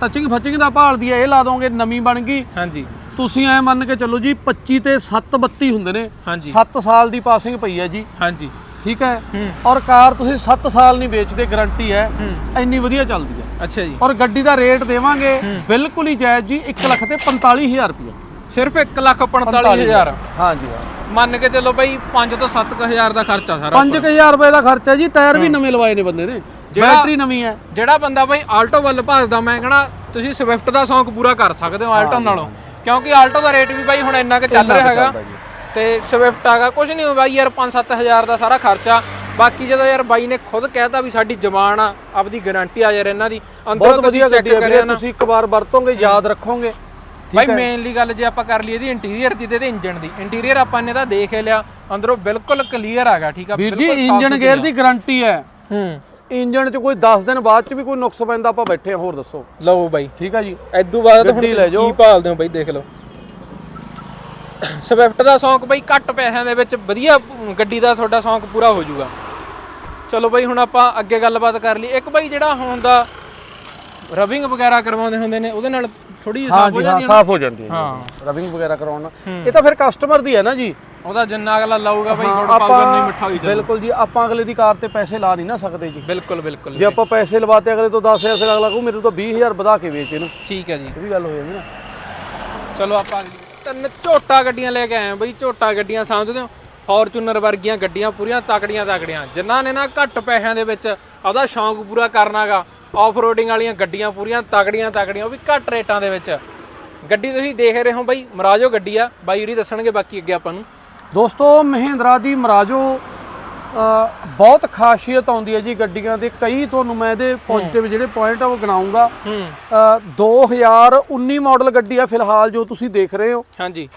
ਟੱਚਿੰਗ ਫੱਚਿੰਗ ਦਾ ਭਾਲਦੀ ਹੈ ਇਹ ਲਾ ਦੋਗੇ ਨਵੀਂ ਬਣ ਗਈ। ਹਾਂਜੀ। ਤੁਸੀਂ ਐ ਮੰਨ ਕੇ ਚੱਲੋ ਜੀ 25 ਤੇ 7 32 ਹੁੰਦੇ ਨੇ। ਹਾਂਜੀ। 7 ਸਾਲ ਦੀ ਪਾਸਿੰਗ ਪਈ ਹੈ ਜੀ। ਹਾਂਜੀ। ਠੀਕ ਹੈ? ਔਰ ਕਾਰ ਤੁਸੀਂ 7 ਸਾਲ ਨਹੀਂ ਵੇਚਦੇ ਗਾਰੰਟੀ ਹੈ। ਇੰਨੀ ਵਧੀਆ ਚੱਲਦੀ ਹੈ ਅੱਛਾ ਜੀ। ਔਰ ਗੱਡੀ ਦਾ ਰੇਟ ਦੇਵਾਂਗੇ ਬਿਲਕੁਲ ਹੀ ਜਾਇਜ਼ ਜੀ 1 ਲੱਖ ਤੇ 45000 ਰੁਪਏ ਸਿਰਫ 1 ਲੱਖ 45000 ਹਾਂ ਜੀ ਹਾਂ। ਮੰਨ ਕੇ ਚੱਲੋ ਬਈ 5 ਤੋਂ 7000 ਦਾ ਖਰਚਾ ਸਾਰਾ। 5000 ਰੁਪਏ ਦਾ ਖਰਚਾ ਜੀ ਟਾਇਰ ਵੀ ਨਵੇਂ ਲਵਾਏ ਨੇ ਬੰਦੇ ਨੇ। ਬੈਟਰੀ ਨਵੀਂ ਹੈ। ਜਿਹੜਾ ਬੰਦਾ ਬਈ ਆਲਟੋ ਵੱਲ ਭੱਜਦਾ ਮੈਂ ਕਹਣਾ ਤੁਸੀਂ ਸਵਿਫਟ ਦਾ ਸ਼ੌਂਕ ਪੂਰਾ ਕਰ ਸਕਦੇ ਹੋ ਆਲਟੋ ਨਾਲੋਂ। ਕਿਉਂਕਿ ਆਲਟੋ ਦਾ ਰੇਟ ਵੀ ਬਾਈ ਹੁਣ ਇੰਨਾ ਕੁ ਚੱਲ ਰਿਹਾ ਹੈਗਾ। ਤੇ ਸਵਿਫਟ ਹੈਗਾ ਕੁਝ ਨਹੀਂ ਬਾਈ ਯਾਰ 5-7000 ਦਾ ਸਾਰਾ ਖਰਚਾ। ਬਾਕੀ ਜਦੋਂ ਯਾਰ ਬਾਈ ਨੇ ਖੁਦ ਕਹਿਤਾ ਵੀ ਸਾਡੀ ਜ਼ਬਾਨ ਆ ਆਪਦੀ ਗਾਰੰਟੀ ਆ ਯਾਰ ਇਹਨਾਂ ਦੀ ਅੰਦਰੋਂ ਤੁਸੀਂ ਚੈੱਕ ਕਰਿਆ ਤੁਸੀਂ ਇੱਕ ਵਾਰ ਵਰਤੋਗੇ ਯਾਦ ਰੱਖੋਗੇ। ਬਾਈ ਮੇਨਲੀ ਗੱਲ ਜੇ ਆਪਾਂ ਕਰ ਲਈਏ ਇਹਦੀ ਇੰਟੀਰੀਅਰ ਦੀ ਤੇ ਇੰਜਨ ਦੀ। ਇੰਟੀਰੀਅਰ ਆਪਾਂ ਨੇ ਤਾਂ ਦੇਖ ਲਿਆ। ਅੰਦਰੋਂ ਬਿਲਕੁਲ ਕਲੀਅਰ ਹੈਗਾ ਠੀਕ ਆ? ਵੀਰ ਜੀ ਬਿਲਕੁਲ ਸਾਫ਼ ਇੰਜਨ ਗੇਅਰ ਦੀ ਗਾਰੰਟੀ ਹੈ। ਹੂੰ। ਇੰਜਨ 'ਚ ਕੋਈ 10 ਦਿਨ ਬਾਅਦ 'ਚ ਵੀ ਕੋਈ ਨੁਕਸ ਪੈਂਦਾ ਆਪਾਂ ਬੈਠੇ ਹੋਰ ਦੱਸੋ। ਲਓ ਬਾਈ। ਠੀਕ ਹੈ ਜੀ? ਐਦੂ ਬਾਅਦ ਹੁਣ ਗੱਡੀ ਲੈ ਤੁਸੀਂ ਕੀ ਭਾਲਦੇ ਹੋ ਬਾਈ ਦੇਖ ਲਓ। ਸਵਿਫਟ ਦਾ ਸ਼ੌਂਕ ਬਾਈ ਘੱਟ ਪੈਸਿਆਂ ਦੇ ਵਿੱਚ ਵਧੀਆ ਗੱਡੀ ਦਾ ਤੁਹਾਡਾ ਸ਼ੌਂਕ ਪੂਰਾ ਹੋ ਜਾਊਗਾ। ਚਲੋ ਬਾਈ ਹੁਣ ਆਪਾਂ ਅੱਗੇ ਗੱਲਬਾਤ ਕਰ ਲਈ। ਇੱਕ ਬਾਈ ਜਿਹੜਾ ਹੁਣ ਦਾ ਰਬਿੰਗ ਵਗੈਰਾ ਕਰਵਾਉਂਦੇ ਹੁੰਦੇ ਨੇ ਉਹਦੇ ਨਾਲ ਥੋੜੀ ਹਾਂ ਸਾਫ਼ ਹੋ ਜੀ ਹਾਂ ਜਾਂਦੀ ਹੈ ਸਾਫ਼ ਹੋ ਜਾਂਦੀ ਹੈ ਹਾਂ। ਰਬਿੰਗ ਵਗੈਰਾ ਕਰਾਉਣਾ ਇਹ ਤਾਂ ਫਿਰ ਕਸਟਮਰ ਦੀ ਹੈ ਨਾ ਜੀ। ਉਹਦਾ ਜਿੰਨਾ ਅਗਲਾ ਲਾਊਗਾ ਹਾਂ, ਥੋੜਾ ਪਾਊਡਰ ਨਹੀਂ ਮਿੱਠਾ ਹੋਈ ਜਾਂਦਾ ਬਿਲਕੁਲ ਜੀ ਆਪਾਂ ਅਗਲੇ ਦੀ ਕਾਰ ਤੇ ਪੈਸੇ ਲਾ ਨਹੀਂ ਨਾ ਸਕਦੇ ਜੀ। ਬਿਲਕੁਲ ਬਿਲਕੁਲ ਜੇ ਆਪਾਂ ਪੈਸੇ ਲਵਾਤੇ ਅਗਲੇ ਤੋਂ 10000 ਫਿਰ ਅਗਲਾ ਕਹੂ ਮੇਰੇ ਤੋਂ 20000 ਵਧਾ ਕੇ ਵੇਚ ਇਹਨੂੰ। ਠੀਕ ਹੈ ਜੀ। ਇਹ ਵੀ ਗੱਲ ਹੋ ਜਾਂਦੀ ਨਾ। ਚਲੋ ਆਪਾਂ ਅਗਲੀ- ਤਿੰਨ ਝੋਟਾ ਗੱਡੀਆਂ ਲੈ ਕੇ ਆਏ ਆ ਬਈ ਝੋਟਾ ਗੱਡੀਆਂ ਸਮਝਦੇ ਹੋ? ਫੋਰਚੂਨਰ ਵਰਗੀਆਂ ਗੱਡੀਆਂ ਪੂਰੀਆਂ ਤਕੜੀਆਂ ਤਕੜੀਆਂ। ਜਿਨ੍ਹਾਂ ਨੇ ਨਾ ਘੱਟ ਪੈਸਿਆਂ ਦੇ ਵਿੱਚ ਆਪਦਾ ਸ਼ੌਂਕ ਪੂਰਾ ਕਰਨਾਗਾ ਆਫ-ਰੋਡਿੰਗ ਵਾਲੀਆਂ ਗੱਡੀਆਂ ਪੂਰੀਆਂ ਤਕੜੀਆਂ ਤਕੜੀਆਂ ਉਹ ਵੀ ਘੱਟ ਰੇਟਾਂ ਦੇ ਵਿੱਚ। ਗੱਡੀ ਤੁਸੀਂ ਦੇਖ ਰਹੇ ਹੋ ਬਈ ਮਰਾਜੋ ਗੱਡੀ ਆ ਬਾਈ ਹੋਰੀ ਦੱਸਣਗੇ ਬਾਕੀ ਅੱਗੇ ਆਪਾਂ ਨੂੰ। ਦੋਸਤੋ ਮਹਿੰਦਰਾ ਦੀ ਮਰਾਜੋ ਬਹੁਤ ਖਾਸੀਅਤ ਆਉਂਦੀ ਹੈ ਜੀ ਗੱਡੀਆਂ ਦੇ। ਕਈ ਤੁਹਾਨੂੰ ਮੈਂ ਇਹਦੇ ਪੋਜ਼ਿਟਿਵ ਜਿਹੜੇ ਪੁਆਇੰਟ ਆ ਉਹ ਗਿਣਾਉਂਗਾ। ਹੂੰ। ਅ, 2019 ਮਾਡਲ ਗੱਡੀ ਆ ਫਿਲਹਾਲ ਜੋ ਤੁਸੀਂ ਦੇਖ ਰਹੇ ਹੋ। ਹਾਂਜੀ।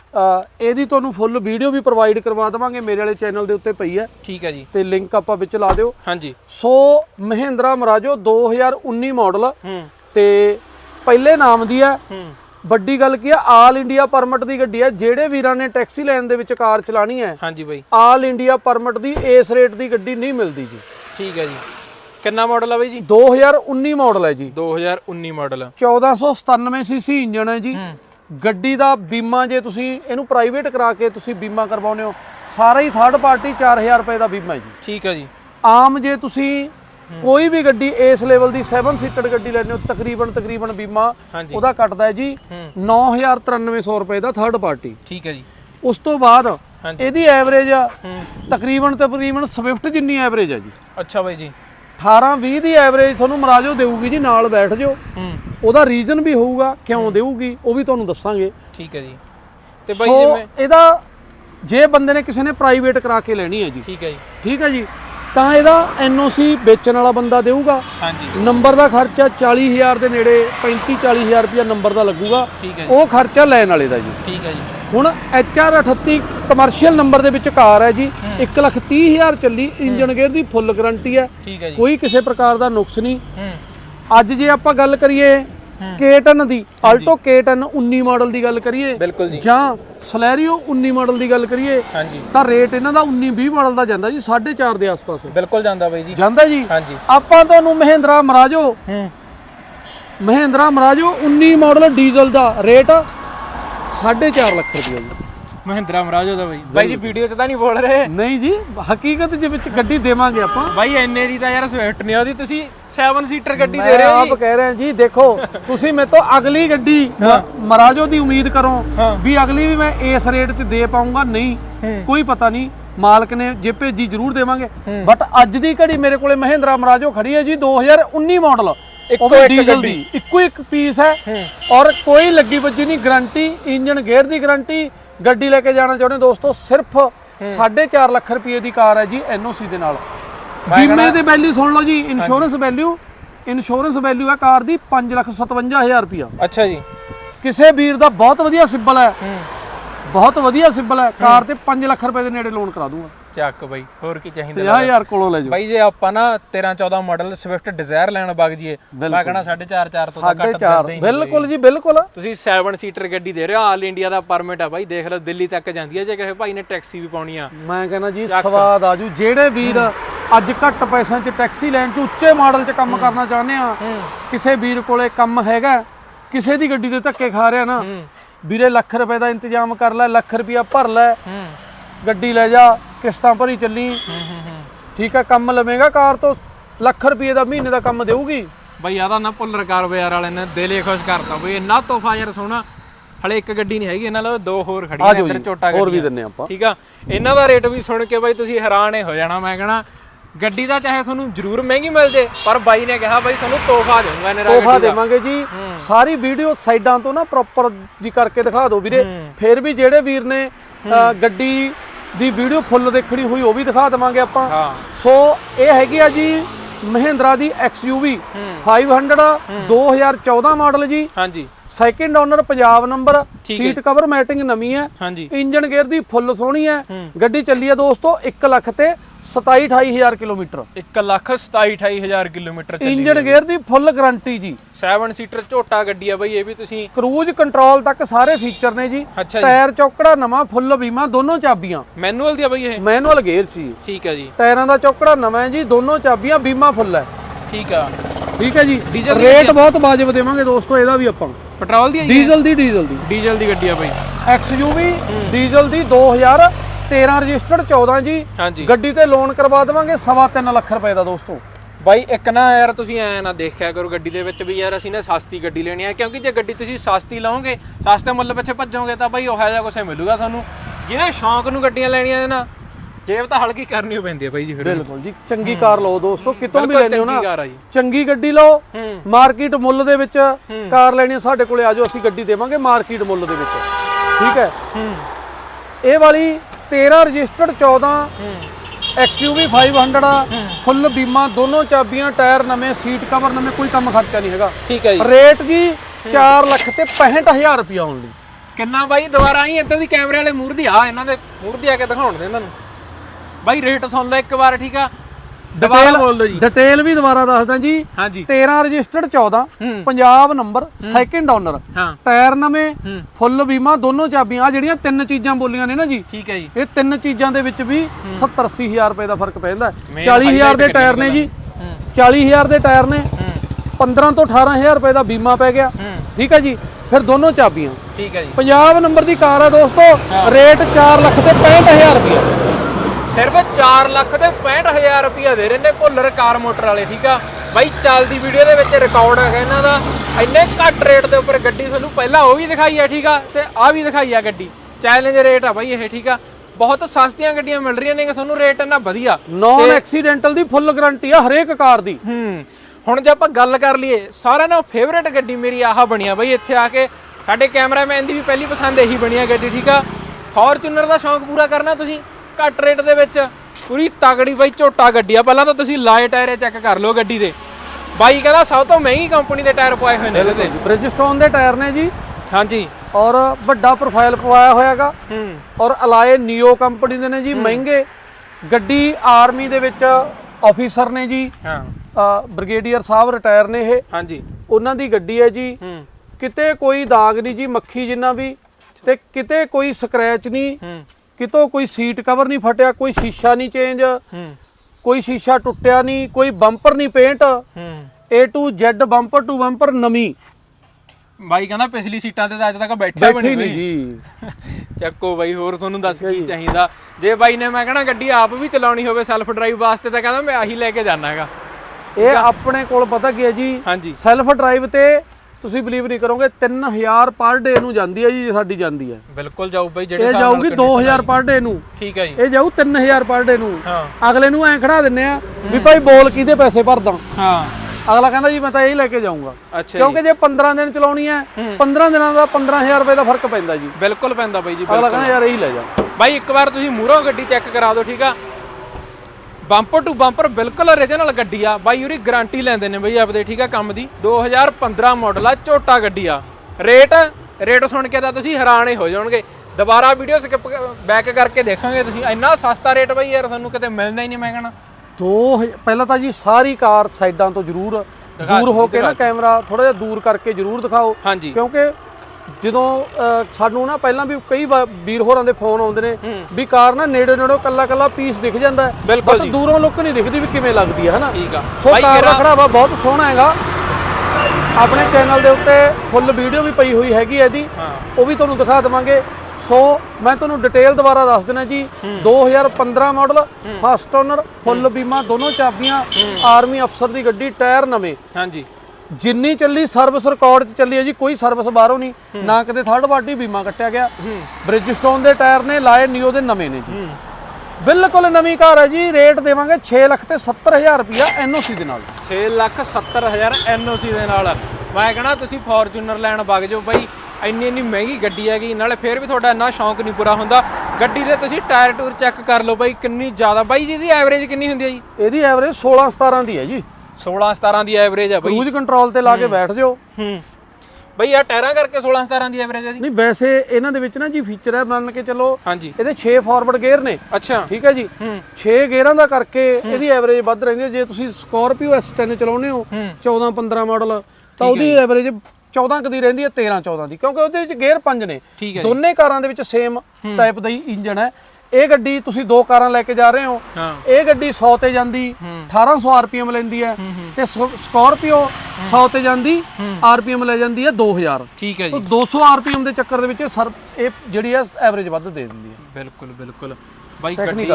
ਇਹਦੀ ਤੁਹਾਨੂੰ ਫੁੱਲ ਵੀਡੀਓ ਵੀ ਪ੍ਰੋਵਾਈਡ ਕਰਵਾ ਦੇਵਾਂਗੇ। ਮੇਰੇ ਵਾਲੇ ਚੈਨਲ ਦੇ ਉੱਤੇ ਪਈ ਹੈ। ਠੀਕ ਹੈ ਜੀ। ਤੇ ਲਿੰਕ ਆਪਾਂ ਵਿੱਚ ਲਾ ਦਿਓ। ਹਾਂਜੀ। ਸੋ ਮਹਿੰਦਰਾ ਮਰਾਜੋ 2019 ਮਾਡਲ ਹੂੰ। ਤੇ ਪਹਿਲੇ ਨਾਮ ਦੀ ਹੂੰ। ਵੱਡੀ ਗੱਲ ਕੀ ਹੈ ਆਲ ਇੰਡੀਆ ਪਰਮਿਟ ਦੀ ਗੱਡੀ ਹੈ ਜਿਹੜੇ ਵੀਰਾਂ ਨੇ ਟੈਕਸੀ ਲੈਣ ਦੇ ਵਿੱਚ ਕਾਰ ਚਲਾਣੀ ਹੈ ਹਾਂਜੀ ਬਾਈ। ਆਲ ਇੰਡੀਆ ਪਰਮਿਟ ਦੀ ਇਸ ਰੇਟ ਦੀ ਗੱਡੀ ਨਹੀਂ ਮਿਲਦੀ ਜੀ। ਠੀਕ ਹੈ ਜੀ। ਕਿੰਨਾ ਮਾਡਲ ਆ ਬਾਈ ਜੀ? 2019 ਮਾਡਲ ਹੈ ਜੀ। 2019 ਮਾਡਲ 1497 ਸੀਸੀ ਇੰਜਨ ਹੈ ਜੀ। ਗੱਡੀ ਦਾ ਬੀਮਾ ਜੇ ਤੁਸੀਂ ਇਹਨੂੰ ਪ੍ਰਾਈਵੇਟ ਕਰਾ ਕੇ ਤੁਸੀਂ ਬੀਮਾ ਕਰਵਾਉਂਦੇ ਹੋ ਸਾਰਾ ਹੀ ਥਰਡ ਪਾਰਟੀ 4000 ਰੁਪਏ ਦਾ ਬੀਮਾ ਹੈ ਜੀ। ਠੀਕ ਹੈ ਜੀ। ਆਮ ਜੇ ਤੁਸੀਂ ਕੋਈ ਵੀ ਗੱਡੀ ਇਸ ਲੈਵਲ ਦੀ 7 ਸੀਟਡ ਗੱਡੀ ਲੈਂਦੇ ਹੋ ਤਕਰੀਬਨ ਤਕਰੀਬਨ ਬੀਮਾ ਉਹਦਾ ਕੱਟਦਾ ਹੈ ਜੀ 9993 ਰੁਪਏ ਦਾ ਥਰਡ ਪਾਰਟੀ ਠੀਕ ਹੈ ਜੀ। ਉਸ ਤੋਂ ਬਾਅਦ। ਇਹਦੀ ਐਵਰੇਜ ਆ ਤਕਰੀਬਨ ਤਕਰੀਬਨ ਸਵਿਫਟ ਜਿੰਨੀ ਐਵਰੇਜ ਆ ਜੀ। ਅੱਛਾ ਬਾਈ ਜੀ। 18 20 ਦੀ ਐਵਰੇਜ ਤੁਹਾਨੂੰ ਮਰਾਜੋ ਦੇਊਗੀ ਜੀ ਨਾਲ ਬੈਠ ਜਾਓ। ਹੂੰ। ਉਹਦਾ ਰੀਜ਼ਨ ਵੀ ਹੋਊਗਾ ਕਿਉਂ ਦੇਊਗੀ ਉਹ ਵੀ ਤੁਹਾਨੂੰ ਦੱਸਾਂਗੇ। ਠੀਕ ਹੈ ਜੀ। ਤੇ ਬਾਈ ਜਿਵੇਂ ਇਹਦਾ ਜੇ ਬੰਦੇ ਨੇ ਕਿਸੇ ਨੇ ਪ੍ਰਾਈਵੇਟ ਕਰਾ ਕੇ ਲੈਣੀ ਹੈ ਜੀ। ਠੀਕ ਹੈ ਜੀ। ਠੀਕ ਹੈ ਜੀ। ਤਾਂ ਇਹਦਾ ਐਨਓਸੀ ਵੇਚਣ ਵਾਲਾ ਬੰਦਾ ਦੇਊਗਾ। ਹਾਂਜੀ। ਨੰਬਰ ਦਾ ਖਰਚਾ 40000 ਦੇ ਨੇੜੇ 35 40000 ਰੁਪਇਆ ਨੰਬਰ ਦਾ ਲੱਗੂਗਾ। ਠੀਕ ਹੈ ਜੀ। ਉਹ ਖਰਚਾ ਲੈਣ ਵਾਲੇ ਦਾ ਜੀ। ਠੀਕ ਹੈ ਜੀ। ਹੁਣ HR38 ਕਮਰਸ਼ੀਅਲ ਨੰਬਰ ਦੇ ਵਿੱਚ ਕਾਰ ਹੈ ਜੀ। 130000 ਚੱਲੀ ਇੰਜਨ ਗੇਅਰ ਦੀ ਫੁੱਲ ਗਾਰੰਟੀ ਹੈ। ਠੀਕ ਹੈ ਜੀ। ਕੋਈ ਕਿਸੇ ਪ੍ਰਕਾਰ ਦਾ ਨੁਕਸ ਨਹੀਂ। ਹੂੰ। ਅੱਜ ਜੇ ਆਪਾਂ ਗੱਲ ਕਰੀਏ K10 ਦੀ ਆਲਟੋ K10 19 ਮਾਡਲ ਦੀ ਗੱਲ ਕਰੀਏ ਜੀ। ਸਲੈਰੀਓ 19 ਮਾਡਲ ਦੀ ਗੱਲ ਕਰੀਏ ਤਾਂ ਰੇਟ ਇਹਨਾਂ ਦਾ 19 20 ਮਾਡਲ ਦਾ ਜਾਂਦਾ ਜੀ 4.5 ਦੇ ਆਸ-ਪਾਸ। ਬਿਲਕੁਲ ਜਾਂਦਾ ਬਾਈ ਜੀ। ਜਾਂਦਾ ਜੀ। ਆਪਾਂ ਤੁਹਾਨੂੰ ਮਹਿੰਦਰਾ ਮਰਾਜੋ ਹੂੰ। ਮਹਿੰਦਰਾ ਮਰਾਜੋ 19 ਮਾਡਲ ਡੀਜ਼ਲ ਦਾ ਰੇਟ 4.5 ਲੱਖ ਰੁਪਏ ਜੀ। ਮਹਿੰਦਰਾ ਮਹਾਰਾਜੋ ਦਾ ਬਾਈ। ਬਾਈ ਜੀ ਵੀਡੀਓ 'ਚ ਤਾਂ ਨਹੀਂ ਬੋਲ ਰਹੇ। ਨਹੀਂ ਜੀ ਹਕੀਕਤ ਦੇ ਵਿੱਚ ਗੱਡੀ ਦੇਵਾਂਗੇ ਆਪਾਂ। ਬਾਈ ਐਨੇ ਦੀ ਤਾਂ ਯਾਰ ਸਵਿਫਟ ਨਹੀਂ ਉਹਦੀ। ਤੁਸੀਂ 7 ਸੀਟਰ ਗੱਡੀ ਦੇ ਰਹੇ ਹੋ ਆਪ ਕਹਿ ਰਿਹਾ ਜੀ ਦੇਖੋ ਤੁਸੀਂ ਮੇਰੇ ਤੋਂ ਅਗਲੀ ਗੱਡੀ ਮ- ਮਰਾਜੋ ਦੀ ਉਮੀਦ ਕਰੋ ਵੀ ਅਗਲੀ ਵੀ ਮੈਂ ਇਸ ਰੇਟ 'ਚ ਦੇ ਪਾਉਂਗਾ ਨਹੀਂ। ਕੋਈ ਪਤਾ ਨਹੀਂ ਮਾਲਕ ਨੇ ਜੇ ਭੇਜੀ ਜ਼ਰੂਰ ਦੇਵਾਂਗੇ। ਬਟ ਅੱਜ ਦੀ ਘੜੀ ਮੇਰੇ ਕੋਲੇ ਮਹਿੰਦਰਾ ਮਰਾਜੋ ਖੜੀ ਹੈ ਜੀ 2019 ਮਾਡਲ ਇੱਕੋ ਇੱਕ ਡੀਜ਼ਲ। ਦੀ। ਇੱਕੋ ਇੱਕ ਪੀਸ ਹੈ ਔਰ ਕੋਈ ਲੱਗੀ ਵੱਜੀ ਨਹੀਂ। ਗਾਰੰਟੀ ਇੰਜਨ ਗੇਅਰ ਦੀ ਗਾਰੰਟੀ ਗੱਡੀ ਲੈ ਕੇ ਜਾਣਾ ਚਾਹੁੰਦੇ ਦੋਸਤੋ ਸਿਰਫ 4.5 ਲੱਖ ਰੁਪਏ ਦੀ ਕਾਰ ਹੈ ਜੀ ਐਨਓਸੀ ਦੇ ਨਾਲ। ਬੀਮੇ ਦੇ ਵੈਲਿਊ ਸੁਣ ਲਓ ਜੀ ਇੰਸ਼ੋਰੈਂਸ ਵੈਲਿਊ ਇੰਸ਼ੋਰੈਂਸ ਵੈਲਿਊ ਹੈ ਕਾਰ ਦੀ 557000 ਰੁਪਿਆ ਅੱਛਾ ਜੀ। ਕਿਸੇ ਵੀਰ ਦਾ ਬਹੁਤ ਵਧੀਆ ਸਿਬਲ ਹੈ। ਬਹੁਤ ਵਧੀਆ ਸਿਬਲ ਹੈ। ਕਾਰ ਤੇ 5 ਲੱਖ ਰੁਪਏ ਦੇ ਨੇੜੇ ਲੋਨ ਕਰਾ ਦੂੰਗਾ। ਚੱਕ ਬਾਈ ਹੋਰ ਕੀ ਚਾਹੀਦਾ 50000 ਕੋਲੋਂ ਲੈ ਜਾਓ। ਬਾਈ ਜੇ ਆਪਾਂ ਨਾ 13 14 ਮਾਡਲ ਸਵਿਫਟ ਡਿਜ਼ਾਇਰ ਲੈਣ ਵਗ ਜੀਏ ਮੈਂ ਕਹਣਾ 4.5 4 ਤੋਂ ਤਾਂ ਘੱਟ 4.5 ਬਿਲਕੁਲ ਜੀ ਬਿਲਕੁਲ। ਤੁਸੀਂ 7 ਸੀਟਰ ਗੱਡੀ ਦੇ ਰਹੇ ਹੋ ਆਲ ਇੰਡੀਆ ਦਾ ਪਰਮਿਟ ਆ ਬਾਈ ਦੇਖ ਲਓ ਦਿੱਲੀ ਤੱਕ ਜਾਂਦੀ ਹੈ ਜੇ ਕਿਸੇ ਭਾਈ ਨੇ ਟੈਕਸੀ ਵੀ ਪਾਉਣੀ ਆ। ਮੈਂ ਕਹਿੰਦਾ ਜੀ ਸਵਾਦ ਆਜੂ ਜਿਹੜੇ ਵੀਰ ਅੱਜ ਘੱਟ ਪੈਸਿਆਂ 'ਚ ਟੈਕਸੀ ਲੈਣ 'ਚ ਉੱਚੇ ਮਾਡਲ 'ਚ ਕੰਮ ਕਰਨਾ ਚਾਹੁੰਦੇ ਆ ਕਿਸੇ ਵੀਰ ਕੋਲੇ ਕੰਮ ਹੈਗਾ ਕਿਸੇ ਦੀ ਗੱਡੀ ਦੇ ਧੱਕੇ ਖਾ ਰਿਹਾ ਨਾ ਵੀਰੇ ਲੱਖ ਰੁਪਏ ਦਾ ਇੰਤਜ਼ਾਮ ਕਰ ਲੈ ਲੱਖ ਰੁਪਇਆ ਭਰ ਲੈ ਹੂੰ। ਗੱਡੀ ਲੈ ਜਾ। ਕਿਸ਼ਤਾਂ ਭਰੀ ਚੱਲੀ। ਹੂੰ ਹੂੰ ਹੂੰ ਠੀਕ ਹੈ ਕੰਮ ਲਵੇਂਗਾ ਕਾਰ ਤੋਂ ਲੱਖ ਰੁਪਏ ਦਾ ਮਹੀਨੇ ਦਾ ਕੰਮ ਦੇਊਗੀ। ਬਈ ਆਦਾ ਨਾ ਭੁੱਲਰ ਕਾਰ ਬਾਜ਼ਾਰ ਵਾਲੇ ਨੇ ਦਿਲ ਖੁਸ਼ ਕਰਤਾ। ਬਈ ਇੰਨਾ ਤੋਹਫਾ ਯਾਰ ਸੋਹਣਾ। ਹਲੇ ਇੱਕ ਗੱਡੀ ਨਹੀਂ ਹੈਗੀ ਇਹਨਾਂ ਨਾਲ ਦੋ ਹੋਰ ਖੜੀਆਂ ਨੇ ਇੱਧਰ ਝੋਟਾ ਹੋਰ ਵੀ। ਦਿੰਨੇ ਆਪਾਂ। ਠੀਕ ਆ ਇਹਨਾਂ ਦਾ ਰੇਟ ਵੀ ਸੁਣ ਕੇ ਬਾਈ ਤੁਸੀਂ ਹੈਰਾਨ ਹੀ ਹੋ ਜਾਣਾ ਮੈਂ ਕਹਣਾ। ਗੱਡੀ ਦਾ ਚਾਹੇ ਤੁਹਾਨੂੰ ਜ਼ਰੂਰ ਮਹਿੰਗੀ ਮਿਲ ਜੇ ਪਰ ਬਾਈ ਨੇ ਕਿਹਾ ਬਾਈ ਤੁਹਾਨੂੰ ਤੋਹਫਾ ਦੇਵਾਂਗਾ ਨਰਾ ਤੋਹਫਾ ਦੇਵਾਂਗੇ ਜੀ। ਸਾਰੀ ਵੀਡੀਓ ਸਾਈਡਾਂ ਤੋਂ ਨਾ ਪ੍ਰੋਪਰ ਜੀ ਕਰਕੇ ਦਿਖਾ ਦਿਓ ਵੀਰੇ। ਫਿਰ ਵੀ ਜਿਹੜੇ ਵੀਰ ਨੇ ਗੱਡੀ ਦੀ ਵੀਡੀਓ ਫੁੱਲ ਦੇਖਣੀ ਹੋਈ ਉਹ ਵੀ ਦਿਖਾ ਦੇਵਾਂਗੇ ਆਪਾਂ। ਸੋ ਇਹ ਹੈਗੀ ਆ ਜੀ ਮਹਿੰਦਰਾ ਦੀ XUV 500 2014 ਮਾਡਲ ਜੀ। ਹਾਂਜੀ। Second owner Punjab number seat cover matting ਨਵੀਂ ਹੈ। ਇੰਜਨ ਗੇਅਰ ਦੀ ਫੁੱਲ ਸੋਹਣੀ ਹੈ। ਗੱਡੀ ਚੱਲੀ ਹੈ ਦੋਸਤੋ 1 ਲੱਖ ਤੇ 27 28000 ਕਿਲੋਮੀਟਰ। 1 ਲੱਖ 27 28000 ਕਿਲੋਮੀਟਰ ਚੱਲੀ ਇੰਜਨ ਗੇਅਰ ਦੀ ਫੁੱਲ ਗਾਰੰਟੀ ਜੀ। 7 ਸੀਟਰ ਝੋਟਾ ਗੱਡੀ ਆ ਬਈ ਇਹ ਵੀ ਤੁਸੀਂ ਕਰੂਜ਼ ਕੰਟਰੋਲ ਤੱਕ ਸਾਰੇ ਫੀਚਰ ਨੇ ਜੀ। ਟਾਇਰ ਚੌਕੜਾ ਨਵਾਂ ਫੁੱਲ ਬੀਮਾ ਦੋਨੋਂ ਚਾਬੀਆਂ। ਮੈਨੂਅਲ ਦੀ ਆ ਬਈ ਇਹ? ਮੈਨੂਅਲ ਗੇਅਰ ਚ ਜੀ। ਠੀਕ ਹੈ ਜੀ। ਟਾਇਰਾਂ ਦਾ ਚੌਕੜਾ ਨਵਾਂ ਹੈ ਜੀ ਦੋਨੋਂ ਚਾਬੀਆਂ ਬੀਮਾ ਫੁੱਲ ਹੈ। ਠੀਕ ਆ। ਠੀਕ ਹੈ ਜੀ। ਡੀਜ਼ਲ ਦੀ ਰੇਟ ਬਹੁਤ ਵਾਜਬ ਦੇਵਾਂਗੇ ਦੋਸਤੋ ਇਹਦਾ ਵੀ ਆਪਾਂ। ਪੈਟਰੋਲ ਦੀ ਆ ਜੀ ਡੀਜ਼ਲ ਦੀ ਡੀਜ਼ਲ ਦੀ। ਡੀਜ਼ਲ ਦੀ ਗੱਡੀ ਆ ਬਈ। XUV ਡੀਜ਼ਲ ਦੀ 2013 ਰਜਿਸਟਰਡ 14 ਜੀ। ਹਾਂਜੀ। ਗੱਡੀ ਤੇ ਲੋਨ ਕਰਵਾ ਦੇਵਾਂਗੇ ਸਵਾ ਤਿੰਨ ਲੱਖ ਰੁਪਏ ਦਾ ਦੋਸਤੋ। ਬਾਈ ਇੱਕ ਨਾ ਯਾਰ ਤੁਸੀਂ ਐ ਨਾ ਦੇਖਿਆ ਕਰੋ ਗੱਡੀ ਦੇ ਵਿੱਚ ਵੀ ਯਾਰ ਅਸੀਂ ਨੇ ਸਸਤੀ ਗੱਡੀ ਲੈਣੀ ਹੈ ਕਿਉਂਕਿ ਜੇ ਗੱਡੀ ਤੁਸੀਂ ਸਸਤੀ ਲਓਗੇ ਸਸਤੇ ਮੁੱਲ ਪਿੱਛੇ ਭੱਜੋਗੇ ਤਾਂ ਬਾਈ ਉਹੋ ਜਿਹਾ ਕੁਛ ਮਿਲੂਗਾ ਤੁਹਾਨੂੰ। ਜਿਹਨੇ ਸ਼ੌਂਕ ਨੂੰ ਗੱਡੀਆਂ ਲੈਣੀਆਂ ਨੇ ਨਾ ਜੇਬ ਤਾਂ ਹਲਕੀ ਕਰਨੀ ਪੈਂਦੀ ਹੈ ਬਾਈ ਜੀ ਫਿਰ। ਬਿਲਕੁਲ ਜੀ ਚੰਗੀ ਕਾਰ ਲਓ ਦੋਸਤੋ ਕਿਤੋਂ ਵੀ ਲੈਣੇ ਹੋ ਨਾ ਚੰਗੀ ਗੱਡੀ ਲਓ ਮਾਰਕੀਟ ਮੁੱਲ ਦੇ ਵਿੱਚ ਕਾਰ ਲੈਣੀ ਸਾਡੇ ਕੋਲੇ ਆਜੋ ਅਸੀਂ ਗੱਡੀ ਦੇਵਾਂਗੇ ਮਾਰਕੀਟ ਮੁੱਲ ਦੇ ਵਿੱਚ। ਠੀਕ ਹੈ? ਇਹ ਵਾਲੀ 13 ਰਜਿਸਟਰਡ 14 ਹੂੰ। XUV 500 ਫੁੱਲ ਬੀਮਾ ਦੋਨੋਂ ਚਾਬੀਆਂ ਟਾਇਰ ਨਵੇਂ ਸੀਟ ਕਵਰ ਨਵੇਂ ਕੋਈ ਕੰਮ ਖਰਚਾ ਨਹੀਂ ਹੈਗਾ। ਠੀਕ ਹੈ ਜੀ। ਰੇਟ ਜੀ 4 ਲੱਖ ਤੇ 65000 ਰੁਪਇਆ ਓਨਲੀ। ਕਿੰਨਾ ਬਾਈ? ਦੁਬਾਰਾ ਆਈ ਇੱਦਾਂ ਦੀ ਕੈਮਰੇ ਵਾਲੇ ਮੂਰ ਦੀ ਆ ਇਹਨਾਂ ਦੇ ਮੂਰ ਦੀ ਆ ਕੇ ਦਿਖਾਉਣ ਦੇ ਇਹਨਾਂ ਨੂੰ। ਬਾਈ ਰੇਟ ਸੁਣ ਲੈ ਇੱਕ ਵਾਰ ਠੀਕ ਆ? ਦੁਬਾਰਾ ਬੋਲ ਦਿਓ ਜੀ। ਡਿਟੇਲ ਵੀ ਦੁਬਾਰਾ ਦੱਸਦਾ ਜੀ। ਹਾਂਜੀ। 13 ਰਜਿਸਟਰਡ 14 ਹੂੰ। Punjab number second owner tyre ਨਵੇਂ ਫੁੱਲ ਬੀਮਾ ਦੋਨੋਂ ਚਾਬੀਆਂ। ਆ ਜਿਹੜੀਆਂ ਤਿੰਨ ਚੀਜ਼ਾਂ ਬੋਲੀਆਂ ਨੇ ਨਾ ਜੀ। ਠੀਕ ਹੈ ਜੀ। ਇਹ ਤਿੰਨ ਚੀਜ਼ਾਂ ਦੇ ਵਿੱਚ ਵੀ 70 80000 ਰੁਪਏ ਦਾ ਫ਼ਰਕ। Main 40000 ਦੇ ਟਾਇਰ ਨੇ ਜੀ। ਹੂੰ। 40000 ਦੇ ਟਾਇਰ ਨੇ। ਹੂੰ। 15 ਤੋਂ 18000 ਰੁਪਏ ਦਾ ਬੀਮਾ ਪੈ ਗਿਆ। ਠੀਕ ਹੈ ਜੀ। ਫਿਰ ਦੋਨੋਂ ਚਾਬੀਆਂ। ਠੀਕ ਹੈ ਜੀ। ਪੰਜਾਬ ਨੰਬਰ ਦੀ ਕਾਰ ਹੈ ਦੋਸਤੋ। ਰੇਟ 4 ਲੱਖ ਤੇ 65000 ਰੁਪਏ। ਸਿਰਫ 4 ਲੱਖ ਤੇ 65000 ਰੁਪਇਆ ਦੇ ਰਹੇ ਨੇ ਭੁੱਲਰ ਕਾਰ ਮੋਟਰ ਵਾਲੇ ਠੀਕ ਆ? ਬਾਈ ਚੱਲਦੀ ਵੀਡੀਓ ਦੇ ਵਿੱਚ ਰਿਕਾਰਡ ਹੈਗਾ ਇਹਨਾਂ ਦਾ। ਇੰਨੇ ਘੱਟ ਰੇਟ ਦੇ ਉੱਪਰ ਗੱਡੀ ਤੁਹਾਨੂੰ ਪਹਿਲਾਂ ਉਹ ਵੀ ਦਿਖਾਈ ਆ ਠੀਕ ਆ? ਤੇ ਆ ਵੀ ਦਿਖਾਈ ਆ ਗੱਡੀ। ਚੈਲੰਜ ਰੇਟ ਆ ਬਾਈ ਇਹ ਠੀਕ ਆ? ਬਹੁਤ ਸਸਤੀਆਂ ਗੱਡੀਆਂ ਮਿਲ ਰਹੀਆਂ ਨੇ ਤੁਹਾਨੂੰ ਰੇਟ ਇੰਨਾ ਵਧੀਆ। ਨਾਨ ਐਕਸੀਡੈਂਟਲ ਦੀ ਫੁੱਲ ਗਾਰੰਟੀ ਆ ਹਰੇਕ ਕਾਰ ਦੀ। ਹੂੰ। ਹੁਣ ਜੇ ਆਪਾਂ ਗੱਲ ਕਰ ਲਈਏ ਸਾਰਿਆਂ ਨਾਲੋਂ ਫੇਵਰੇਟ ਗੱਡੀ ਮੇਰੀ ਆਹ ਬਣੀ ਆ ਬਈ ਇੱਥੇ ਆ ਕੇ। ਸਾਡੇ ਕੈਮਰਾਮੈਨ ਦੀ ਵੀ ਪਹਿਲੀ ਪਸੰਦ ਇਹੀ ਬਣੀ ਆ ਗੱਡੀ ਠੀਕ ਆ? ਫੋਰਚੂਨਰ ਦਾ ਸ਼ੌਂਕ ਪੂਰਾ ਕਰਨਾ ਤੁਸੀਂ। ਘੱਟ ਰੇਟ ਦੇ ਵਿੱਚ। ਪੂਰੀ ਤਗੜੀ ਬਾਈ ਝੋਟਾ ਗੱਡੀ ਆ। ਪਹਿਲਾਂ ਤਾਂ ਤੁਸੀਂ ਲਾਏ ਟਾਇਰ ਚੈੱਕ ਕਰ ਲਓ ਗੱਡੀ ਦੇ। ਬਾਈ ਕਹਿੰਦਾ ਸਭ ਤੋਂ ਮਹਿੰਗੀ ਕੰਪਨੀ ਦੇ ਟਾਇਰ ਪਵਾਏ ਹੋਏ ਨੇ ਇਹਦੇ ਤੇ। ਬ੍ਰਿਜਸਟੋਨ ਦੇ ਟਾਇਰ ਨੇ ਜੀ। ਹਾਂਜੀ। ਔਰ ਵੱਡਾ ਪ੍ਰੋਫਾਈਲ ਪਵਾਇਆ ਹੋਇਆਗਾ। ਹੂੰ। ਔਰ ਅਲਾਏ ਨਿਓ ਕੰਪਨੀ ਦੇ ਨੇ ਜੀ ਮਹਿੰਗੇ। ਗੱਡੀ ਆਰਮੀ ਦੇ ਵਿੱਚ ਆਫੀਸਰ ਨੇ ਜੀ। ਹਾਂ। ਬ੍ਰਿਗੇਡੀਅਰ ਸਾਹਿਬ ਰਿਟਾਇਰ ਨੇ ਇਹ। ਹਾਂਜੀ। ਉਹਨਾਂ ਦੀ ਗੱਡੀ ਹੈ ਜੀ। ਹੂੰ। ਕਿਤੇ ਕੋਈ ਦਾਗ ਨਹੀਂ ਜੀ ਮੱਖੀ ਜਿੰਨਾ ਵੀ। ਤੇ ਕਿਤੇ ਕੋਈ ਸਕ੍ਰੈਚ ਨਹੀਂ। ਕਿਤੋਂ ਕੋਈ ਸੀਟ ਕਵਰ ਨਹੀਂ ਫਟਿਆ ਕੋਈ ਸ਼ੀਸ਼ਾ ਨਹੀਂ ਚੇਂਜ ਕੋਈ ਸ਼ੀਸ਼ਾ ਟੁੱਟਿਆ ਨਹੀਂ ਕੋਈ ਬੰਪਰ ਨਹੀਂ paint A to Z bumper to bumper ਨਵੀਂ। ਬਾਈ ਕਹਿੰਦਾ ਪਿਛਲੀ ਸੀਟਾਂ ਤੇ ਤਾਂ ਅੱਜ ਤੱਕ ਬੈਠਿਆ ਬੈਠੀ ਨਹੀਂ ਜੀ। ਚੱਕੋ ਬਾਈ ਹੋਰ ਤੁਹਾਨੂੰ ਦੱਸ ਕੀ ਚਾਹੀਦਾ? ਜੇ ਬਾਈ ਨੇ ਮੈਂ ਕਹਣਾ ਗੱਡੀ ਆਪ ਵੀ ਚਲਾਉਣੀ ਹੋਵੇ ਸੈਲਫ ਡਰਾਈਵ ਵਾਸਤੇ ਤਾਂ ਕਹਿੰਦਾ ਮੈਂ ਆਹੀ ਲੈ ਕੇ ਜਾਣਾ ਹੈਗਾ। ਇਹ ਆਪਣੇ ਕੋਲ ਪਤਾ ਕੀ ਹੈ ਜੀ? ਹਾਂਜੀ। ਸੈਲਫ ਡਰਾਈਵ ਤੇ ਤੁਸੀਂ ਬਲੀਵ ਨਹੀਂ ਕਰੋਗੇ 3000 ਪਰ ਡੇ ਨੂੰ ਜਾਂਦੀ ਹੈ ਜੀ ਸਾਡੀ ਜਾਂਦੀ ਹੈ। ਬਿਲਕੁਲ ਜਾਊ ਬਾਈ ਜਿਹੜੇ ਇਹ ਜਾਊਗੀ condition 2000 ਪਰ ਡੇ ਨੂੰ। ਠੀਕ ਹੈ ਜੀ। ਇਹ ਜਾਊ 3000 ਪਰ ਡੇ ਨੂੰ। ਹਾਂ। ਅਗਲੇ ਨੂੰ ਐਂ ਖੜਾ ਦਿੰਨੇ ਆ ਵੀ ਭਾਈ ਬੋਲ ਕਿਹਦੇ ਪੈਸੇ ਭਰਦਾ ਹਾਂ। ਅਗਲਾ ਕਹਿੰਦਾ ਜੀ ਮੈਂ ਤਾਂ ਇਹ ਲੈ ਕੇ ਜਾਊਂਗਾ। ਕਿਉਂਕਿ ਜੇ। 15 ਦਿਨ ਚਲਾਉਣੀ ਹੈ 15 ਦਿਨਾਂ ਦਾ 15000 ਰੁਪਏ ਦਾ ਫ਼ਰਕ ਪੈਂਦਾ ਜੀ। ਬਿਲਕੁਲ ਪੈਂਦਾ ਬਾਈ ਜੀ ਅਗਲਾ ਕਹਿੰਦਾ ਯਾਰ ਇਹੀ ਲੈ ਜਾ। ਬਾਈ ਇੱਕ ਵਾਰ ਤੁਸੀਂ ਮੂਹਰੋਂ ਗੱਡੀ ਚੈੱਕ ਕਰਾ ਦਿਓ ਠੀਕ ਆ? ਬੰਪਰ ਟੂ ਬੰਪਰ ਬਿਲਕੁਲ origignal ਗੱਡੀ ਆ। ਬਾਈ ਉਹਦੀ ਗਾਰੰਟੀ ਲੈਂਦੇ ਨੇ ਬਾਈ ਆਪਦੇ ਠੀਕ ਆ ਕੰਮ ਦੀ। 2015 ਮਾਡਲ ਆ ਝੋਟਾ ਗੱਡੀ ਆ। ਰੇਟ ਰੇਟ ਸੁਣ ਕੇ ਤਾਂ ਤੁਸੀਂ ਹੈਰਾਨ ਹੀ ਹੋ ਜਾਓਗੇ। ਦੁਬਾਰਾ ਵੀਡੀਓ ਸਕਿਪ ਬੈਕ ਕਰਕੇ ਦੇਖਾਂਗੇ ਤੁਸੀਂ। ਇੰਨਾ ਸਸਤਾ ਰੇਟ ਬਾਈ ਯਾਰ ਤੁਹਾਨੂੰ ਕਿਤੇ ਮਿਲਣਾ ਹੀ ਨਹੀਂ ਮੈਂ ਕਹਣਾ। ਦੋ ਪਹਿਲਾਂ ਤਾਂ ਜੀ ਸਾਰੀ ਕਾਰ ਸਾਈਡਾਂ ਤੋਂ ਜ਼ਰੂਰ ਦੂਰ ਹੋ ਕੇ ਨਾ ਕੈਮਰਾ ਥੋੜਾ ਜਿਹਾ ਦੂਰ ਕਰਕੇ ਜ਼ਰੂਰ ਦਿਖਾਓ। ਕਿਉਂਕਿ ਜਦੋਂ ਸਾਨੂੰ ਨਾ ਪਹਿਲਾਂ ਵੀ ਕਈ ਵਾਰ ਵੀਰ ਹੋਰਾਂ ਦੇ ਫੋਨ ਆਉਂਦੇ ਨੇ ਵੀ ਕਾਰ ਨਾ ਨੇੜੇ ਨੇੜੇ ਕੱਲਾ ਕੱਲਾ ਪੀਸ ਦਿਖ ਜਾਂਦਾ ਬਟ ਦੂਰੋਂ ਲੁੱਕ ਨਹੀਂ ਦਿਖਦੀ ਵੀ ਕਿਵੇਂ ਲੱਗਦੀ ਹੈ ਹਨਾ? ਸੋ ਕਾਰ ਦਾ ਖੜਾਵਾ ਬਹੁਤ ਸੋਹਣਾ ਹੈਗਾ। ਆਪਣੇ ਚੈਨਲ ਦੇ ਉੱਤੇ ਫੁੱਲ ਵੀਡੀਓ ਵੀ ਪਈ ਹੋਈ ਹੈਗੀ ਹੈ ਇਹਦੀ। ਹਾਂ। ਉਹ ਵੀ ਤੁਹਾਨੂੰ ਦਿਖਾ ਦਵਾਂਗੇ। ਸੋ ਮੈਂ ਤੁਹਾਨੂੰ ਡਿਟੇਲ ਦੁਬਾਰਾ ਦੱਸ ਦਿੰਦਾ ਜੀ। 2015 ਮਾਡਲ ਫਸਟ ਓਨਰ ਫੁੱਲ ਬੀਮਾ ਦੋਨੋਂ ਚਾਬੀਆਂ ਆਰਮੀ ਅਫਸਰ ਦੀ ਗੱਡੀ ਟਾਇਰ ਨਵੇਂ। ਹਾਂਜੀ। ਜਿੰਨੀ ਚੱਲੀ ਸਰਵਿਸ ਰਿਕਾਰਡ 'ਚ ਚੱਲੀ ਹੈ ਜੀ ਕੋਈ ਸਰਵਿਸ ਬਾਹਰੋਂ ਨਹੀਂ ਨਾ ਕਦੇ ਥਰਡ ਪਾਰਟੀ ਬੀਮਾ ਕੱਟਿਆ ਗਿਆ। ਬ੍ਰਿਜਸਟੋਨ ਦੇ ਟਾਇਰ ਨੇ ਲਾਏ ਨਿਓ ਦੇ ਨਵੇਂ ਨੇ ਜੀ। ਬਿਲਕੁਲ ਨਵੀਂ ਕਾਰ ਹੈ ਜੀ ਰੇਟ ਦੇਵਾਂਗੇ 6 ਲੱਖ ਤੇ 70000 ਰੁਪਿਆ ਐਨਓਸੀ ਦੇ ਨਾਲ। 6 ਲੱਖ 70 ਹਜ਼ਾਰ ਐਨਓਸੀ ਦੇ ਨਾਲ। ਮੈਂ ਕਹਣਾ ਤੁਸੀਂ ਫੋਰਚੂਨਰ ਲੈਣ ਵਗ ਜਾਓ ਬਾਈ। ਇੰਨੀ ਇੰਨੀ ਮਹਿੰਗੀ ਗੱਡੀ ਹੈਗੀ ਨਾਲੇ ਫੇਰ ਵੀ ਤੁਹਾਡਾ ਇੰਨਾ ਸ਼ੌਂਕ ਨਹੀਂ ਪੂਰਾ ਹੁੰਦਾ। ਗੱਡੀ ਦੇ ਤੁਸੀਂ ਟਾਇਰ ਟੂਰ ਚੈੱਕ ਕਰ ਲਓ ਬਾਈ ਕਿੰਨੀ ਜ਼ਿਆਦਾ ਬਾਈ ਜੀ ਦੀ ਐਵਰੇਜ ਕਿੰਨੀ ਹੁੰਦੀ ਹੈ ਜੀ? ਇਹਦੀ ਐਵਰੇਜ 16 17 ਦੀ ਹੈ ਜੀ। 16 17 ਦੀ ਐਵਰੇਜ ਹੈ ਬਾਈ। ਕਰੂਜ਼ ਕੰਟਰੋਲ ਤੇ ਲਾ ਕੇ ਬੈਠ ਜਾਓ। ਹੂੰ। ਬਈ ਆ ਟਾਇਰਾਂ ਕਰਕੇ 16 17 ਦੀ ਐਵਰੇਜ ਹੈ ਜੀ। ਨਹੀਂ ਵੈਸੇ ਇਹਨਾਂ ਦੇ ਵਿੱਚ ਨਾ ਜੀ ਫੀਚਰ ਹੈ ਮੰਨ ਕੇ ਚੱਲੋ ਹਾਂਜੀ। ਇਹਦੇ 6 ਫਾਰਵਰਡ ਗੇਅਰ ਨੇ। ਅੱਛਾ। ਠੀਕ ਹੈ ਜੀ? 6 ਗੇਅਰਾਂ ਦਾ ਕਰਕੇ ਇਹਦੀ ਐਵਰੇਜ ਵੱਧ ਰਹਿੰਦੀ ਹੈ ਜੇ ਤੁਸੀਂ ਸਕੋਰਪੀਓ S10 ਚਲਾਉਂਦੇ ਹੋ 14 15 ਮਾਡਲ ਤਾਂ ਉਹਦੀ ਐਵਰੇਜ 14 ਕੁ ਦੀ ਰਹਿੰਦੀ ਹੈ 13 14 ਦੀ। ਕਿਉਂਕਿ ਉਹਦੇ ਵਿੱਚ ਗੇਅਰ ਪੰਜ ਨੇ। ਦੋਨੇ ਕਾਰਾਂ ਦੇ ਵਿੱਚ ਸੇਮ ਟਾਈਪ ਦਾ ਹੀ ਇੰਜਨ ਹੈ। ਇਹ ਗੱਡੀ ਤੁਸੀਂ ਦੋ ਕਾਰਾਂ ਲੈ ਕੇ ਜਾ ਰਹੇ ਹੋ। ਇਹ ਗੱਡੀ 100 ਤੇ ਜਾਂਦੀ 1800 ਆਰਪੀਐਮ ਲੈਂਦੀ ਹੈ। ਤੇ ਸਕੋਰਪੀਓ 100 ਤੇ ਜਾਂਦੀ ਆਰਪੀਐਮ ਲੈ ਜਾਂਦੀ ਹੈ 2000 ਠੀਕ ਹੈ ਤਾਂ ਜੀ 200 ਆਰਪੀਐਮ ਦੇ ਚੱਕਰ ਦੇ ਵਿੱਚ ਸਰ ਇਹ ਜਿਹੜੀ ਹੈ ਐਵਰੇਜ ਵੱਧ ਦੇ ਦਿੰਦੀ ਹੈ। ਬਿਲਕੁਲ ਬਿਲਕੁਲ। ਬਾਈ ਗੱਡੀ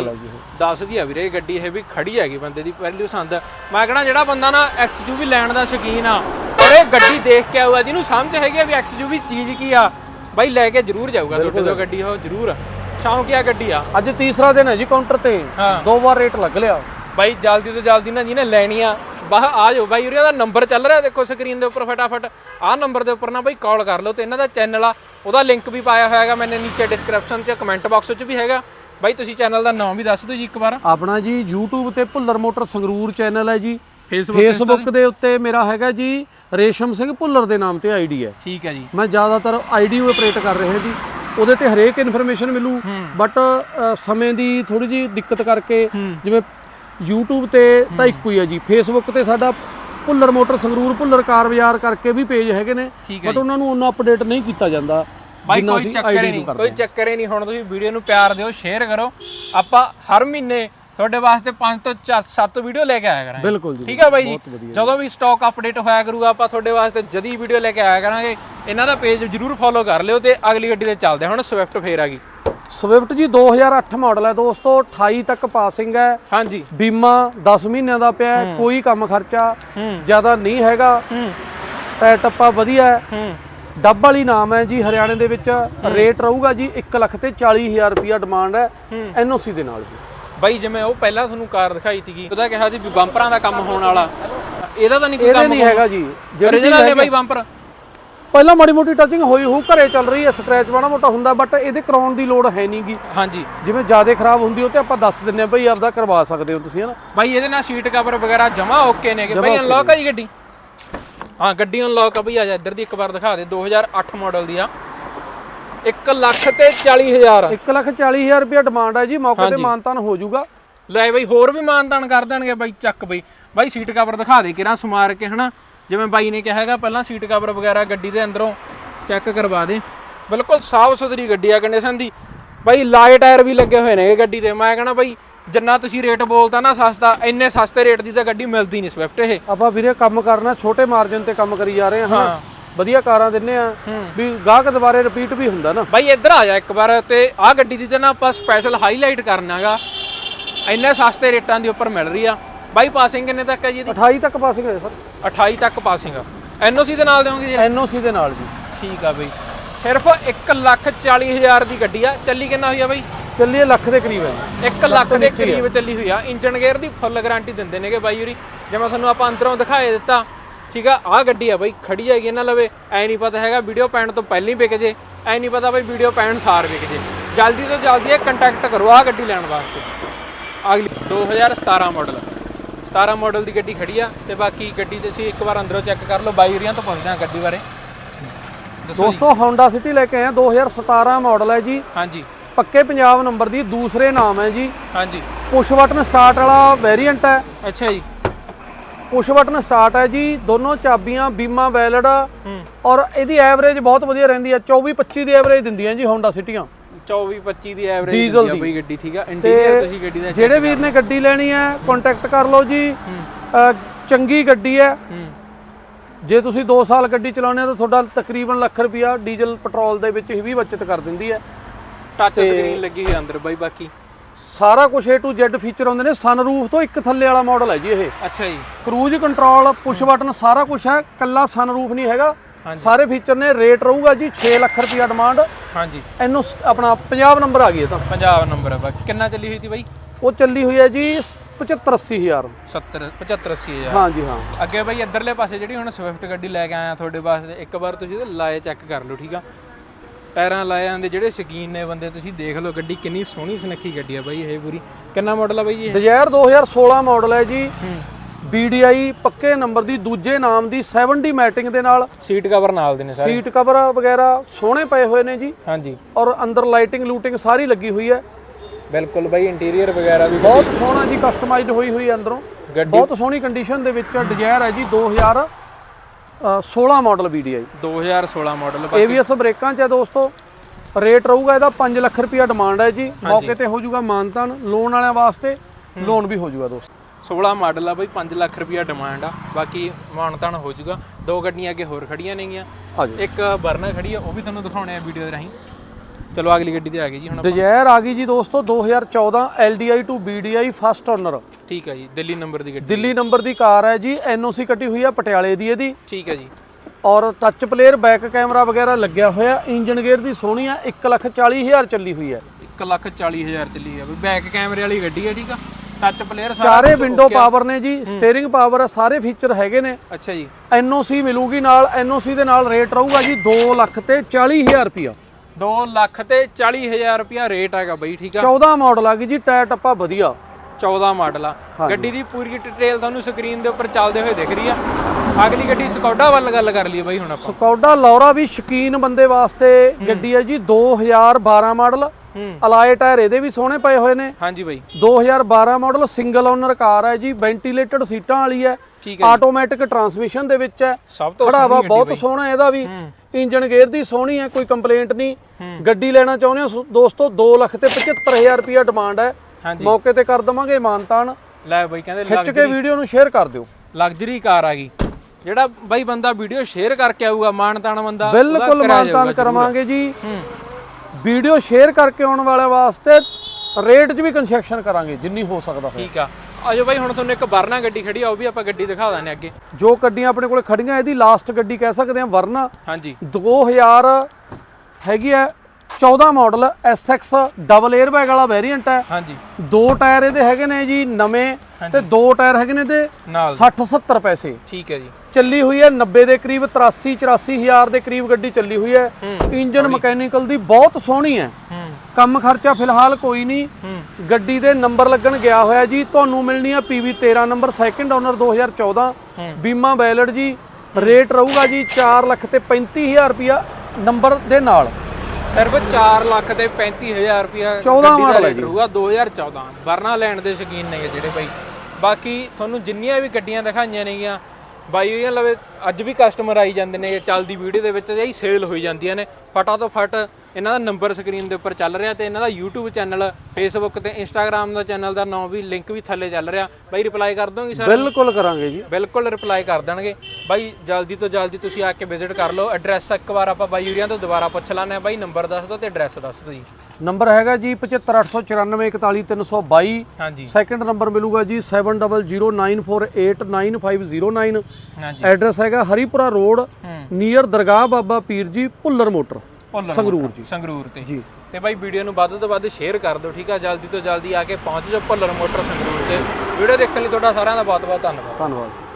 ਦੱਸਦੀ ਆ ਵੀਰੇ ਗੱਡੀ ਇਹ ਵੀ ਖੜੀ ਹੈਗੀ ਬੰਦੇ ਦੀ ਪਹਿਲੀ ਪਸੰਦ। ਮੈਂ ਕਹਣਾ ਜਿਹੜਾ ਬੰਦਾ ਨਾ ਐਕਸਯੂਵੀ ਲੈਣ ਦਾ ਸ਼ੌਕੀਨ ਆ ਔਰ ਇਹ ਗੱਡੀ ਦੇਖ ਕੇ ਆਊਗਾ ਜਿਹਨੂੰ ਸਮਝ ਹੈਗੀ ਆ ਵੀ ਐਕਸਯੂਵੀ ਚੀਜ਼ ਕੀ ਆ ਬਾਈ ਲੈ ਕੇ ਜ਼ਰੂਰ ਜਾਊਗਾ ਤੁਹਾਡੇ ਤੋਂ ਗੱਡੀ ਉਹ ਜ਼ਰੂਰ। ਸ਼ੌਂਕੀਆ ਗੱਡੀ ਆ। ਅੱਜ ਤੀਸਰਾ ਦਿਨ ਹੈ ਜੀ ਕਾਊਂਟਰ ਤੇ। ਹਾਂ। ਦੋ ਵਾਰ ਰੇਟ ਲੱਗ ਲਿਆ। ਬਾਈ ਜਲਦੀ ਤੋਂ ਜਲਦੀ ਨਾ ਜਿਹਨੇ ਲੈਣੀ ਆ ਬਾਹ ਆ ਜਾਓ। ਬਾਈ ਉਰੇ ਦਾ ਨੰਬਰ ਚੱਲ ਰਿਹਾ ਦੇਖੋ ਸਕਰੀਨ ਦੇ ਉੱਪਰ ਫਟਾਫਟ। ਆਹ ਨੰਬਰ ਦੇ ਉੱਪਰ ਨਾ ਬਾਈ ਕਾਲ ਕਰ ਲਓ ਤੇ ਇਹਨਾਂ ਦਾ ਚੈਨਲ ਆ। ਉਹਦਾ ਲਿੰਕ ਵੀ ਪਾਇਆ ਹੋਇਆ ਹੈਗਾ ਮੈਨੇ ਨੀਚੇ ਡਿਸਕ੍ਰਿਪਸ਼ਨ 'ਚ ਕਮੈਂਟ ਬਾਕਸ 'ਚ ਵੀ ਹੈਗਾ। ਬਾਈ ਤੁਸੀਂ ਚੈਨਲ ਦਾ ਨਾਮ ਵੀ ਦੱਸ ਦਿਓ ਜੀ ਇੱਕ ਵਾਰ। ਆਪਣਾ ਜੀ YouTube ਤੇ ਭੁੱਲਰ ਮੋਟਰ ਸੰਗਰੂਰ ਚੈਨਲ ਹੈ ਜੀ। ਫੇਸਬੁੱਕ ਫੇਸਬੁੱਕ ਦੇ ਉੱਤੇ ਮੇਰਾ ਹੈਗਾ ਜੀ ਰੇਸ਼ਮ ਸਿੰਘ ਭੁੱਲਰ ਦੇ ਨਾਮ ਤੇ ਆਈਡੀ ਹੈ। ਠੀਕ ਹੈ ਜੀ। ਮੈਂ ਜ਼ਿਆਦਾਤਰ ਆਈਡੀ ਆਪਰੇਟ ਕਰ ਰਿਹਾ ਜੀ। ਉਹਦੇ ਤੇ ਹਰੇਕ ਇਨਫੋਰਮੇਸ਼ਨ ਮਿਲੂ ਬਟ ਸਮੇਂ ਦੀ ਥੋੜੀ ਜੀ ਦਿੱਕਤ ਕਰਕੇ ਜਿਵੇਂ YouTube ਤੇ ਤਾਂ ਇੱਕੋ ਹੀ ਹੈ ਜੀ। ਫੇਸਬੁੱਕ ਤੇ ਸਾਡਾ ਭੁੱਲਰ ਮੋਟਰ ਸੰਗਰੂਰ ਭੁੱਲਰ ਕਾਰ ਬਾਜ਼ਾਰ ਕਰਕੇ ਵੀ ਪੇਜ ਹੈਗੇ ਨੇ ਬਟ ਉਹਨਾਂ ਨੂੰ ਉਹਨਾਂ ਅਪਡੇਟ ਨਹੀਂ ਕੀਤਾ ਜਾਂਦਾ ਬਾਈ ਕੋਈ ਚੱਕਰ ਨਹੀਂ ਕੋਈ ਚੱਕਰ ਨਹੀਂ। ਹੁਣ ਤੁਸੀਂ ਵੀਡੀਓ ਨੂੰ ਪਿਆਰ ਦਿਓ ਸ਼ੇਅਰ ਕਰੋ। ਆਪਾਂ ਹਰ ਮਹੀਨੇ ਤੁਹਾਡੇ ਵਾਸਤੇ 5 ਤੋਂ 7 ਵੀਡੀਓ ਲੈ ਕੇ ਆਇਆ ਕਰਾਂਗੇ। ਬਿਲਕੁਲ ਜੀ ਠੀਕ ਹੈ ਬਾਈ ਜੀ? ਜਦੋਂ ਵੀ ਸਟਾਕ ਅਪਡੇਟ ਹੋਇਆ ਕਰੂਗਾ ਆਪਾਂ ਤੁਹਾਡੇ ਵਾਸਤੇ ਜਦੀ ਵੀਡੀਓ ਲੈ ਕੇ ਆਇਆ ਕਰਾਂਗੇ। ਇਹਨਾਂ ਦਾ ਪੇਜ ਜਰੂਰ ਫੋਲੋ ਕਰ ਲਿਓ ਤੇ ਅਗਲੀ ਗੱਡੀ ਤੇ ਚੱਲਦੇ। ਹੁਣ ਸਵਿਫਟ ਫੇਰ ਆ ਗਈ। ਸਵਿਫਟ ਜੀ 2008 ਮਾਡਲ ਹੈ ਦੋਸਤੋ 28 ਤੱਕ ਪਾਸਿੰਗ ਹੈ। ਹਾਂਜੀ। ਬੀਮਾ 10 ਮਹੀਨਿਆਂ ਦਾ ਪਿਆ ਕੋਈ ਕੰਮ ਖਰਚਾ ਜ਼ਿਆਦਾ ਨਹੀਂ ਹੈਗਾ। ਟਾਇਰ ਟੱਪਾ ਵਧੀਆ ਹੈ। ਹੂੰ। ਡੱਬ ਵਾਲੀ ਨਾਮ ਹੈ ਜੀ ਹਰਿਆਣੇ ਦੇ ਵਿੱਚ। ਰੇਟ ਰਹੂਗਾ ਜੀ 1 ਲੱਖ ਤੇ 40000 ਰੁਪਿਆ ਡਿਮਾਂਡ ਹੈ ਐਨਓਸੀ ਦੇ ਨਾਲ ਜੀ। ਬਾਈ ਜਿਵੇਂ ਉਹ ਪਹਿਲਾਂ ਤੁਹਾਨੂੰ ਕਾਰ ਦਿਖਾਈ ਸੀਗੀ ਉਹਦਾ ਕਿਹਾ ਸੀ ਵੀ ਬੰਪਰਾਂ ਦਾ ਕੰਮ ਹੋਣ ਵਾਲਾ। ਇਹਦਾ ਤਾਂ ਨਹੀਂ ਕੋਈ ਇਹਦੇ ਕੰਮ ਨਹੀਂ ਹੈਗਾ ਜੀ। ਜਿਹੜੀ ਚੀਜ਼ ਹੈਗੀ- ਬਾਈ ਬੰਪਰ। ਪਹਿਲਾਂ ਮਾੜੀ ਮੋਟੀ ਟੱਚਿੰਗ ਹੋਈ ਹੋਊ ਘਰੇ ਚੱਲ ਰਹੀ ਹੈ ਸਕ੍ਰੈਚ ਮਾੜਾ ਮੋਟਾ ਹੁੰਦਾ ਬਟ ਇਹਦੇ ਕਰਾਉਣ ਦੀ ਲੋੜ ਹੈ ਨਹੀਂਗੀ ਹਾਂਜੀ। ਜਿਵੇਂ ਜ਼ਿਆਦਾ ਖਰਾਬ ਹੁੰਦੀ ਉਹ ਤੇ ਆਪਾਂ ਦੱਸ ਦਿੰਨੇ ਆ ਬਈ ਆਪਦਾ ਕਰਵਾ ਸਕਦੇ ਹੋ ਤੁਸੀਂ ਹਨਾ? ਬਾਈ ਇਹਦੇ ਨਾਲ ਸੀਟ ਕਵਰ ਵਗੈਰਾ ਜਮਾ ਓਕੇ ਨੇ ਕਿ ਬਾਈ ਅਨਲੌਕ ਆ ਜੀ ਗੱਡੀ? ਹਾਂ ਗੱਡੀ ਅਨਲੌਕ ਆ ਬਈ ਆ ਜਾ ਇੱਧਰ ਦੀ ਇੱਕ ਵਾਰ ਦਿਖਾ ਦੇ 2008 ਮਾਡਲ ਦੀ ਆ। 1 ਲੱਖ ਤੇ 40 ਹਜ਼ਾਰ। 1 ਲੱਖ 40000 ਰੁਪਿਆ ਡਿਮਾਂਡ ਹੈ ਜੀ ਮੌਕੇ ਤੇ ਮਾਨਤਾਨ ਹੋ ਜਾਊਗਾ। ਲੈ ਬਾਈ ਹੋਰ ਵੀ ਮਾਨਤਾਨ ਕਰ ਦੇਣਗੇ ਬਾਈ ਚੱਕ ਬਈ। ਬਾਈ ਸੀਟ ਕਵਰ ਦਿਖਾ ਦੇ ਕਿਰਾਂ ਸਮਾਰ ਕੇ ਹਨਾ? ਜਿਵੇਂ ਬਾਈ ਨੇ ਕਿਹਾ ਹੈਗਾ ਪਹਿਲਾਂ ਸੀਟ ਕਵਰ ਵਗੈਰਾ ਗੱਡੀ ਦੇ ਅੰਦਰੋਂ ਚੈੱਕ ਕਰਵਾ ਦੇ। ਬਿਲਕੁਲ ਸਾਫ਼ ਸੁਥਰੀ ਗੱਡੀ ਆ ਕੰਡੀਸ਼ਨ ਦੀ। ਬਾਈ ਲਾਏ ਟਾਇਰ ਵੀ ਲੱਗੇ ਹੋਏ ਨੇ ਗੱਡੀ ਤੇ ਮੈਂ ਕਹਣਾ ਬਾਈ ਜਿੰਨਾ ਤੁਸੀਂ ਰੇਟ ਬੋਲਦਾ ਨਾ ਸਸਤਾ ਇੰਨੇ ਸਸਤੇ ਰੇਟ ਦੀ ਤਾਂ ਗੱਡੀ ਮਿਲਦੀ ਨਹੀਂ ਸਵਿਫਟ ਇਹ। ਆਪਾਂ ਵੀਰੇ ਕੰਮ ਕਰਨਾ ਛੋਟੇ ਮਾਰਜਨ ਤੇ ਕੰਮ ਕਰੀ ਜਾ ਰਹੇ ਹਾਂ। ਵਧੀਆ ਕਾਰਾਂ ਦਿੰਨੇ ਆ ਵੀ ਗਾਹਕ ਦੁਬਾਰੇ ਰਿਪੀਟ ਵੀ ਹੁੰਦਾ ਨਾ। ਬਾਈ ਇੱਧਰ ਆ ਜਾ ਇੱਕ ਵਾਰ ਤੇ ਆਹ ਗੱਡੀ ਦੀ ਤੇ ਨਾ ਆਪਾਂ ਸਪੈਸ਼ਲ ਹਾਈਲਾਈਟ ਕਰਨਾਗਾ। ਇੰਨੇ ਸਸਤੇ ਰੇਟਾਂ ਦੀ ਉੱਪਰ ਮਿਲ ਰਹੀ ਆ। ਬਾਈ ਪਾਸਿੰਗ ਕਿੰਨੇ ਤੱਕ ਹੈ ਜੀ ਇਹਦੀ? 28 ਤੱਕ ਪਾਸਿੰਗ ਹੈ ਸਰ। 28 ਤੱਕ ਪਾਸਿੰਗ ਐਨਓਸੀ ਦੇ ਨਾਲ ਦੇਵਾਂਗੇ ਜੀ? ਐਨਓਸੀ ਦੇ ਨਾਲ ਜੀ। ਠੀਕ ਆ ਬਈ। ਸਿਰਫ 1 ਲੱਖ 40 ਹਜ਼ਾਰ ਦੀ ਗੱਡੀ ਆ। ਚੱਲੀ ਕਿੰਨਾ ਹੋਈ ਆ ਬਈ? ਚੱਲੀਏ ਲੱਖ ਦੇ ਕਰੀਬ ਹੈ। ਜੀ 1 ਲੱਖ ਦੇ ਕਰੀਬ ਚੱਲੀ ਹੋਈ ਆ। ਇੰਜਨ ਗੇਅਰ ਦੀ ਫੁੱਲ ਗਾਰੰਟੀ ਦਿੰਦੇ ਨੇਗੇ ਬਾਈ ਉਰੀ ਜਿਵੇਂ ਤੁਹਾਨੂੰ ਆਪਾਂ ਅੰਦਰੋਂ ਦਿਖਾਏ ਦਿੱਤਾ ਠੀਕ ਆ ਆਹ ਗੱਡੀ ਆ ਬਾਈ ਖੜੀ ਹੈਗੀ ਇਹਨਾਂ ਲਵੇ ਐ ਨਹੀਂ ਪਤਾ ਹੈਗਾ ਵੀਡੀਓ ਪੈਣ ਤੋਂ ਪਹਿਲਾਂ ਹੀ ਵਿਕ ਜੇ ਐ ਨਹੀਂ ਪਤਾ ਬਾਈ ਵੀਡੀਓ ਪੈਣ ਸਾਰ ਵਿਕ ਜੇ। ਜਲਦੀ ਤੋਂ ਜਲਦੀ ਇਹ ਕੰਟੈਕਟ ਕਰੋ ਆਹ ਗੱਡੀ ਲੈਣ ਵਾਸਤੇ। ਅਗਲੀ 2017 ਮਾਡਲ 17 ਮਾਡਲ ਦੀ ਗੱਡੀ ਖੜੀ ਆ ਤੇ ਬਾਕੀ ਗੱਡੀ ਤੁਸੀਂ ਇੱਕ ਵਾਰ ਅੰਦਰੋਂ ਚੈੱਕ ਕਰ ਲਓ ਬਾਈ ਉਰੀਆਂ ਤੋਂ ਪੁੱਛਦੇ ਹਾਂ ਗੱਡੀ ਬਾਰੇ। ਦੋਸਤੋ Honda City ਲੈ ਕੇ ਆਏ ਆ 2017 ਮਾਡਲ ਹੈ ਜੀ। ਹਾਂਜੀ। ਪੱਕੇ ਪੰਜਾਬ ਨੰਬਰ ਦੀ ਦੂਸਰੇ ਨਾਮ ਹੈ ਜੀ। ਹਾਂਜੀ। ਪੁਸ਼ ਬਟਨ ਸਟਾਰਟ ਵਾਲਾ ਵੇਰੀਐਂਟ ਹੈ। ਅੱਛਾ ਜੀ। ਪੁਸ਼ ਬਟਨ ਸਟਾਰਟ ਹੈ ਜੀ ਦੋਨੋਂ ਚਾਬੀਆਂ ਬੀਮਾ ਵੈਲਿਡ ਹੂੰ ਔਰ ਇਹਦੀ ਐਵਰੇਜ ਬਹੁਤ ਵਧੀਆ ਰਹਿੰਦੀ ਹੈ 24 25 ਦੀ ਐਵਰੇਜ ਦਿੰਦੀਆਂ ਜੀ Honda ਸਿਟੀਆਂ 24 25 ਦੀ ਐਵਰੇਜ ਡੀਜ਼ਲ ਦੀ। ਬਈ ਗੱਡੀ ਠੀਕ ਆ? ਇੰਟੀਰੀਅਰ ਤੁਸੀਂ ਗੱਡੀ ਦਾ ਜਿਹੜੇ ਵੀਰ ਨੇ ਗੱਡੀ ਲੈਣੀ ਹੈ ਕੰਟੈਕਟ ਕਰ ਲਓ ਜੀ। ਚੰਗੀ ਗੱਡੀ ਹੈ। ਹੂੰ। ਜੇ ਤੁਸੀਂ 2 ਸਾਲ ਗੱਡੀ ਚਲਾਉਂਦੇ ਹੋ ਤਾਂ ਤੁਹਾਡਾ ਤਕਰੀਬਨ ਲੱਖ ਰੁਪਿਆ ਡੀਜ਼ਲ ਪੈਟਰੋਲ ਦੇ ਵਿੱਚ ਹੀ ਵੀ ਬਚਤ ਕਰ ਦਿੰਦੀ ਹੈ। ਟੱਚ ਸਕਰੀਨ ਲੱਗੀ ਹੋਈ ਅੰਦਰ ਬਾਈ ਬਾਕੀ। ਸਾਰਾ ਕੁਝ A to Z ਫੀਚਰ ਆਉਂਦੇ ਨੇ ਸਨਰੂਫ ਤੋਂ ਇੱਕ ਥੱਲੇ ਵਾਲਾ ਮਾਡਲ ਹੈ ਜੀ ਇਹ। ਅੱਛਾ ਜੀ। ਕਰੂਜ਼ ਕੰਟਰੋਲ ਪੁਸ਼ ਬਟਨ ਸਾਰਾ ਕੁਝ ਹੈ ਕੱਲਾ ਸਨਰੂਫ ਨਹੀਂ ਹੈਗਾ। ਹਾਂਜੀ। ਸਾਰੇ ਫੀਚਰ ਨੇ ਰੇਟ ਰਹੂਗਾ ਜੀ 6 ਲੱਖ ਰੁਪਿਆ ਡਿਮਾਂਡ ਹਾਂਜੀ। ਇਹਨੂੰ ਆਪਣਾ ਪੰਜਾਬ ਨੰਬਰ ਆ ਗਈ ਤਾਂ। ਪੰਜਾਬ ਨੰਬਰ ਹੈ ਕਿੰਨਾ ਚੱਲੀ ਹੋਈ ਸੀ ਬਾਈ? ਉਹ ਚੱਲੀ ਹੋਈ ਹੈ ਜੀ 75 80000 70 75 80 ਹਜ਼ਾਰ। ਹਾਂ ਅੱਗੇ ਬਾਈ ਇੱਧਰਲੇ ਪਾਸੇ ਜਿਹੜੀ ਹੁਣ ਸਵਿਫਟ ਗੱਡੀ ਲੈ ਕੇ ਆਇਆ ਤੁਹਾਡੇ ਵਾਸਤੇ ਇੱਕ ਵਾਰ ਤੁਸੀਂ ਲਾਏ ਚੈੱਕ ਕਰ ਲਓ ਠੀਕ ਆ? ਟਾਇਰਾਂ ਲਾਏ ਆਂਦੇ ਜਿਹੜੇ ਸ਼ਕੀਨ ਨੇ ਬੰਦੇ ਤੁਸੀਂ ਦੇਖ ਲਓ ਗੱਡੀ ਕਿੰਨੀ ਸੋਹਣੀ ਸੁਨੱਖੀ ਗੱਡੀ ਆ ਬਾਈ ਇਹ ਪੂਰੀ। ਕਿੰਨਾ ਮਾਡਲ ਆ ਬਾਈ ਇਹ? ਡਿਜ਼ਾਇਰ 2016 ਮਾਡਲ ਹੈ ਜੀ। BDI ਪੱਕੇ ਨੰਬਰ ਦੀ ਦੂਜੇ ਨਾਮ ਦੀ 70 ਮੈਟਿੰਗ ਦੇ ਨਾਲ। ਸੀਟ ਕਵਰ ਨਾਲ ਦੇ ਨੇ ਸਾਰੇ। ਸੀਟ ਕਵਰ ਵਗੈਰਾ ਸੋਹਣੇ ਪਏ ਹੋਏ ਨੇ ਜੀ। ਹਾਂਜੀ। ਔਰ ਅੰਦਰ ਲਾਈਟਿੰਗ ਲੂਟਿੰਗ ਸਾਰੀ ਲੱਗੀ ਹੋਈ ਹੈ। ਬਿਲਕੁਲ ਬਾਈ ਇੰਟੀਰੀਅਰ ਵਗੈਰਾ ਵੀ ਬਹੁਤ ਸੋਹਣਾ ਜੀ ਕਸਟਮਾਈਜ਼ਡ ਹੋਈ ਹੋਈ ਅੰਦਰੋਂ। ਗੱਡੀ ਬਹੁਤ ਸੋਹਣੀ ਕੰਡੀਸ਼ਨ ਦੇ ਵਿੱਚ ਡਿਜ਼ਾਇਰ ਹੈ ਜੀ 2016 ਮਾਡਲ BDI 2016 ਮਾਡਲ ABS ਬ੍ਰੇਕਾਂ 'ਚ ਹੈ ਦੋਸਤੋ। ਰੇਟ ਰਹੂਗਾ ਇਹਦਾ 5 ਲੱਖ ਰੁਪਿਆ ਡਿਮਾਂਡ ਹੈ ਜੀ। ਮੌਕੇ ਤੇ ਹੋ ਜਾਊਗਾ ਮਾਨਤਾਨ। ਲੋਨ ਵਾਲਿਆਂ ਵਾਸਤੇ ਲੋਨ ਵੀ ਹੋ ਜਾਊਗਾ ਦੋਸਤੋ। 16 ਮਾਡਲ ਆ ਬਾਈ 5 ਲੱਖ ਰੁਪਿਆ ਡਿਮਾਂਡ ਆ। ਬਾਕੀ ਮਾਨਤਾਨ ਹੋ ਜਾਊਗਾ। ਦੋ ਗੱਡੀਆਂ ਅੱਗੇ ਹੋਰ ਖੜੀਆਂ ਨੇਗੀਆਂ। ਹਾਂਜੀ। ਇੱਕ ਵਰਨਾ ਖੜੀ ਆ ਉਹ ਵੀ ਤੁਹਾਨੂੰ ਦਿਖਾਉਣੇ ਆ ਵੀਡੀਓ ਦੇ ਰਾਹੀਂ। ਚਲੋ ਅਗਲੀ ਗੱਡੀ ਤੇ ਆ ਗਈ ਜੀ ਹੁਣ ਡਿਜ਼ਾਇਰ ਆ ਗਈ ਜੀ ਦੋਸਤੋ 2014 LDI to BDI first owner. ਠੀਕ ਆ ਜੀ ਦਿੱਲੀ ਨੰਬਰ ਦੀ ਗੱਡੀ ਦਿੱਲੀ ਨੰਬਰ ਦੀ ਕਾਰ ਹੈ ਜੀ NOC ਕੱਟੀ ਹੋਈ ਹੈ ਪਟਿਆਲੇ ਦੀ ਇਹਦੀ। ਠੀਕ ਹੈ ਜੀ। ਔਰ ਟੱਚ ਪਲੇਅਰ ਬੈਕ ਕੈਮਰਾ ਵਗੈਰਾ ਲੱਗਿਆ ਹੋਇਆ ਇੰਜਨ ਗੇਅਰ ਦੀ ਸੋਹਣੀ ਹੈ 140000 ਚੱਲੀ ਹੋਈ ਹੈ। 1 ਲੱਖ 40 ਹਜ਼ਾਰ ਚੱਲੀ ਆ। ਬੈਕ ਕੈਮਰੇ ਵਾਲੀ ਗੱਡੀ ਹੈ ਠੀਕ ਆ? ਟੱਚ ਪਲੇਅਰ ਸਾਰਾ ਚਾਰੇ ਵਿੰਡੋ ਪਾਵਰ ਨੇ ਜੀ ਸਟੀਅਰਿੰਗ ਪਾਵਰ ਹੈ ਸਾਰੇ ਫੀਚਰ ਹੈਗੇ ਨੇ। ਅੱਛਾ ਜੀ। NOC ਮਿਲੂਗੀ ਨਾਲ NOC ਦੇ ਨਾਲ ਰੇਟ ਰਹੂਗਾ ਜੀ 2 ਲੱਖ ਤੇ 40000 ਰੁਪਿਆ 2 ਲੱਖ ਤੇ 40 ਹਜ਼ਾਰ ਰੁਪਿਆ ਰੇਟ ਹੈਗਾ ਬਈ ਠੀਕ ਆ? 14 ਮਾਡਲ ਆ ਗਈ ਜੀ ਟਾਇਰ ਟੱਪਾ ਵਧੀਆ। 14 ਮਾਡਲ ਆ। ਗੱਡੀ ਦੀ ਪੂਰੀ ਡਿਟੇਲ ਤੁਹਾਨੂੰ ਸਕਰੀਨ ਦੇ ਉੱਪਰ ਚੱਲਦੇ ਹੋਏ ਦਿਖ ਰਹੀ ਆ। ਅਗਲੀ ਗੱਡੀ ਸਕੌਡਾ ਵੱਲ ਗੱਲ ਕਰ ਲਈਏ ਬਈ ਹੁਣ ਆਪਾਂ। ਸਕੌਡਾ ਲੌਰਾ ਵੀ ਸ਼ਕੀਨ ਬੰਦੇ ਵਾਸਤੇ ਗੱਡੀ ਹੈ ਜੀ 2012 ਮਾਡਲ। ਅਲਾਏ ਟਾਇਰ ਇਹਦੇ ਵੀ ਸੋਹਣੇ ਪਏ ਹੋਏ ਨੇ। ਹਾਂਜੀ ਬਈ। 2012 ਮਾਡਲ ਸਿੰਗਲ ਓਨਰ ਕਾਰ ਹੈ ਜੀ ਵੈਂਟੀਲੇਟਡ ਸੀਟਾਂ ਵਾਲੀ ਹੈ। ਆਟੋਮੈਟਿਕ ਟਰਾਂਸਮਿਸ਼ਨ ਦੇ ਵਿੱਚ ਹੈ। ਖੜਾਵਾ ਬਹੁਤ ਸੋਹਣਾ ਇਹਦਾ ਵੀ। ਇੰਜਨ ਗੇਅਰ ਦੀ ਸੋਹਣੀ ਹੈ ਕੋਈ ਕੰਪਲੇਂਟ ਨਹੀਂ। ਗੱਡੀ ਲੈਣਾ ਚਾਹੁੰਦੇ ਹੋ ਦੋਸਤੋ 2 ਲੱਖ ਤੇ 75000 ਰੁਪਿਆ ਡਿਮਾਂਡ ਹੈ। ਮੌਕੇ ਤੇ ਕਰ ਦਵਾਂਗੇ ਮਾਨਤਾਨ। ਲੈ ਬਈ ਕਹਿੰਦੇ ਖਿੱਚ ਕੇ ਵੀਡੀਓ ਨੂੰ ਸ਼ੇਅਰ ਕਰ ਦਿਓ। ਲਗਜ਼ਰੀ ਕਾਰ ਆ ਗਈ। ਜਿਹੜਾ ਬਾਈ ਬੰਦਾ ਵੀਡੀਓ ਸ਼ੇਅਰ ਕਰਕੇ ਆਊਗਾ ਮਾਣ ਤਾਣ ਬੰਦਾ ਬਿਲਕੁਲ ਮਾਨਤਾਨ ਕਰਵਾਵਾਂਗੇ ਜੀ। ਵੀਡੀਓ ਸ਼ੇਅਰ ਕਰਕੇ ਆਉਣ ਵਾਲੇ ਵਾਸਤੇ ਰੇਟ 'ਚ ਵੀ ਕੰਸੈਸ਼ਨ ਕਰਾਂਗੇ ਜਿੰਨੀ ਹੋ ਸਕਦਾ ਹੋਵੇ ਠੀਕ ਆ। ਆਜੋ ਬਾਈ ਹੁਣ ਤੁਹਾਨੂੰ ਇੱਕ ਵਰਨਾ ਗੱਡੀ ਖੜੀ ਆ ਉਹ ਵੀ ਆਪਾਂ ਗੱਡੀ ਦਿਖਾ ਦਾਂਗੇ ਅੱਗੇ। ਜੋ ਗੱਡੀਆਂ ਆਪਣੇ ਕੋਲੇ ਖੜੀਆਂ ਇਹਦੀ ਲਾਸਟ ਗੱਡੀ ਕਹਿ ਸਕਦੇ ਹਾਂ ਵਰਨਾ। ਹਾਂਜੀ। 2000 ਹੈਗੀ ਹੈ 14 model SX double air bag ਵਾਲਾ ਵੇਰੀਐਂਟ ਹੈ। ਹਾਂਜੀ। ਦੋ ਟਾਇਰ ਇਹਦੇ ਹੈਗੇ ਨੇ ਜੀ ਨਵੇਂ ਤੇ ਦੋ ਟਾਇਰ ਹੈਗੇ ਨੇ ਤੇ ਨਾਲ। 60 70 ਪੈਸੇ। ਠੀਕ ਹੈ ਜੀ। ਚੱਲੀ ਹੋਈ ਹੈ 90 ਦੇ ਕਰੀਬ 83 84 ਹਜ਼ਾਰ ਦੇ ਕਰੀਬ ਗੱਡੀ ਚੱਲੀ ਹੋਈ ਹੈ। ਇੰਜਨ ਮਕੈਨੀਕਲ ਦੀ ਬਹੁਤ ਸੋਹਣੀ ਹੈ। ਕੰਮ ਖਰਚਾ ਫਿਲਹਾਲ ਕੋਈ ਨਹੀਂ। ਗੱਡੀ ਦੇ ਨੰਬਰ ਲੱਗਣ ਗਿਆ ਹੋਇਆ ਜੀ। ਤੁਹਾਨੂੰ ਮਿਲਣੀ ਆ PV 13 ਨੰਬਰ ਸੈਕੰਡ ਓਨਰ 2014 ਬੀਮਾ ਵੈਲਿਡ ਜੀ। ਰੇਟ ਰਹੂਗਾ ਜੀ 4 ਲੱਖ ਤੇ 35000 ਰੁਪਿਆ ਨੰਬਰ ਦੇ ਨਾਲ। ਸਿਰਫ 4 ਲੱਖ ਤੇ 35000 ਰੁਪਿਆ 14 ਮਾਡਲ ਹੈ ਰਹੂਗਾ 2014 ਵਰਨਾ ਲੈਣ ਦੇ ਸ਼ੌਕੀਨ ਨੇ ਜਿਹੜੇ ਬਾਈ ਬਾਕੀ ਤੁਹਾਨੂੰ ਜਿੰਨੀਆਂ ਵੀ ਗੱਡੀਆਂ ਦਿਖਾਈਆਂ ਨੇਗੀਆਂ ਬਾਈ ਹੋਈਆਂ ਲਵੇ ਅੱਜ ਵੀ ਕਸਟਮਰ ਆਈ ਜਾਂਦੇ ਨੇ ਚੱਲਦੀ ਵੀਡੀਓ ਦੇ ਵਿੱਚ ਜਿਹੜੀ ਸੇਲ ਹੋਈ ਜਾਂਦੀਆਂ ਨੇ। ਫਟਾ ਤੋਂ ਫਟ ਇਹਨਾਂ ਦਾ ਨੰਬਰ ਸਕਰੀਨ ਦੇ ਉੱਪਰ ਚੱਲ ਰਿਹਾ ਤੇ ਇਹਨਾਂ ਦਾ YouTube ਚੈਨਲ Facebook ਤੇ Instagram ਦਾ ਚੈਨਲ ਦਾ ਨਾਮ ਵੀ ਲਿੰਕ ਵੀ ਥੱਲੇ ਚੱਲ ਰਿਹਾ। ਬਾਈ ਰਿਪਲਾਈ ਕਰ ਦੋਗੇ ਸਰ ਬਿਲਕੁਲ ਕਰਾਂਗੇ ਜੀ। ਬਿਲਕੁਲ ਰਿਪਲਾਈ ਕਰ ਦੇਣਗੇ। ਬਾਈ ਜਲਦੀ ਤੋਂ ਜਲਦੀ ਤੁਸੀਂ ਆ ਕੇ ਵਿਜ਼ਿਟ ਕਰ ਲਓ। ਐਡਰੈਸ ਇੱਕ ਵਾਰ ਆਪਾਂ ਬਾਈ ਯੂਰੀਆਂ ਤੋਂ ਦੁਬਾਰਾ ਪੁੱਛ ਲਾਂਗੇ ਬਾਈ ਨੰਬਰ ਦੱਸ ਦਿਓ ਤੇ ਐਡਰੈਸ ਦੱਸ ਦਿਓ ਜੀ। ਨੰਬਰ ਹੈਗਾ ਜੀ 7589414322 ਹਾਂਜੀ। ਸੈਕੰਡ ਨੰਬਰ ਮਿਲੂਗਾ ਜੀ 7009489509 ਹਾਂਜੀ। ਐਡਰੈਸ ਹੈਗਾ ਹਰੀਪੁਰਾ ਰੋਡ ਨੀਅਰ ਦਰਗਾਹ ਬਾਬਾ ਪੀਰ ਜੀ ਭੁੱਲਰ ਮੋਟਰ। ਭੁੱਲਰ ਸੰਗਰੂਰ ਜੀ। ਸੰਗਰੂਰ ਤੇ। ਜੀ। ਤੇ ਬਾਈ ਵੀਡੀਓ ਨੂੰ ਵੱਧ ਤੋਂ ਵੱਧ ਸ਼ੇਅਰ ਕਰ ਦਿਓ ਠੀਕ ਆ? ਜਲਦੀ ਤੋਂ ਜਲਦੀ ਆ ਕੇ ਪਹੁੰਚ ਜਾਓ ਭੁੱਲਰ ਮੋਟਰ ਸੰਗਰੂਰ ਤੇ। ਵੀਡੀਓ ਦੇਖਣ ਲਈ ਤੁਹਾਡਾ ਸਾਰਿਆਂ ਦਾ ਬਹੁਤ ਬਹੁਤ ਧੰਨਵਾਦ ਧੰਨਵਾਦ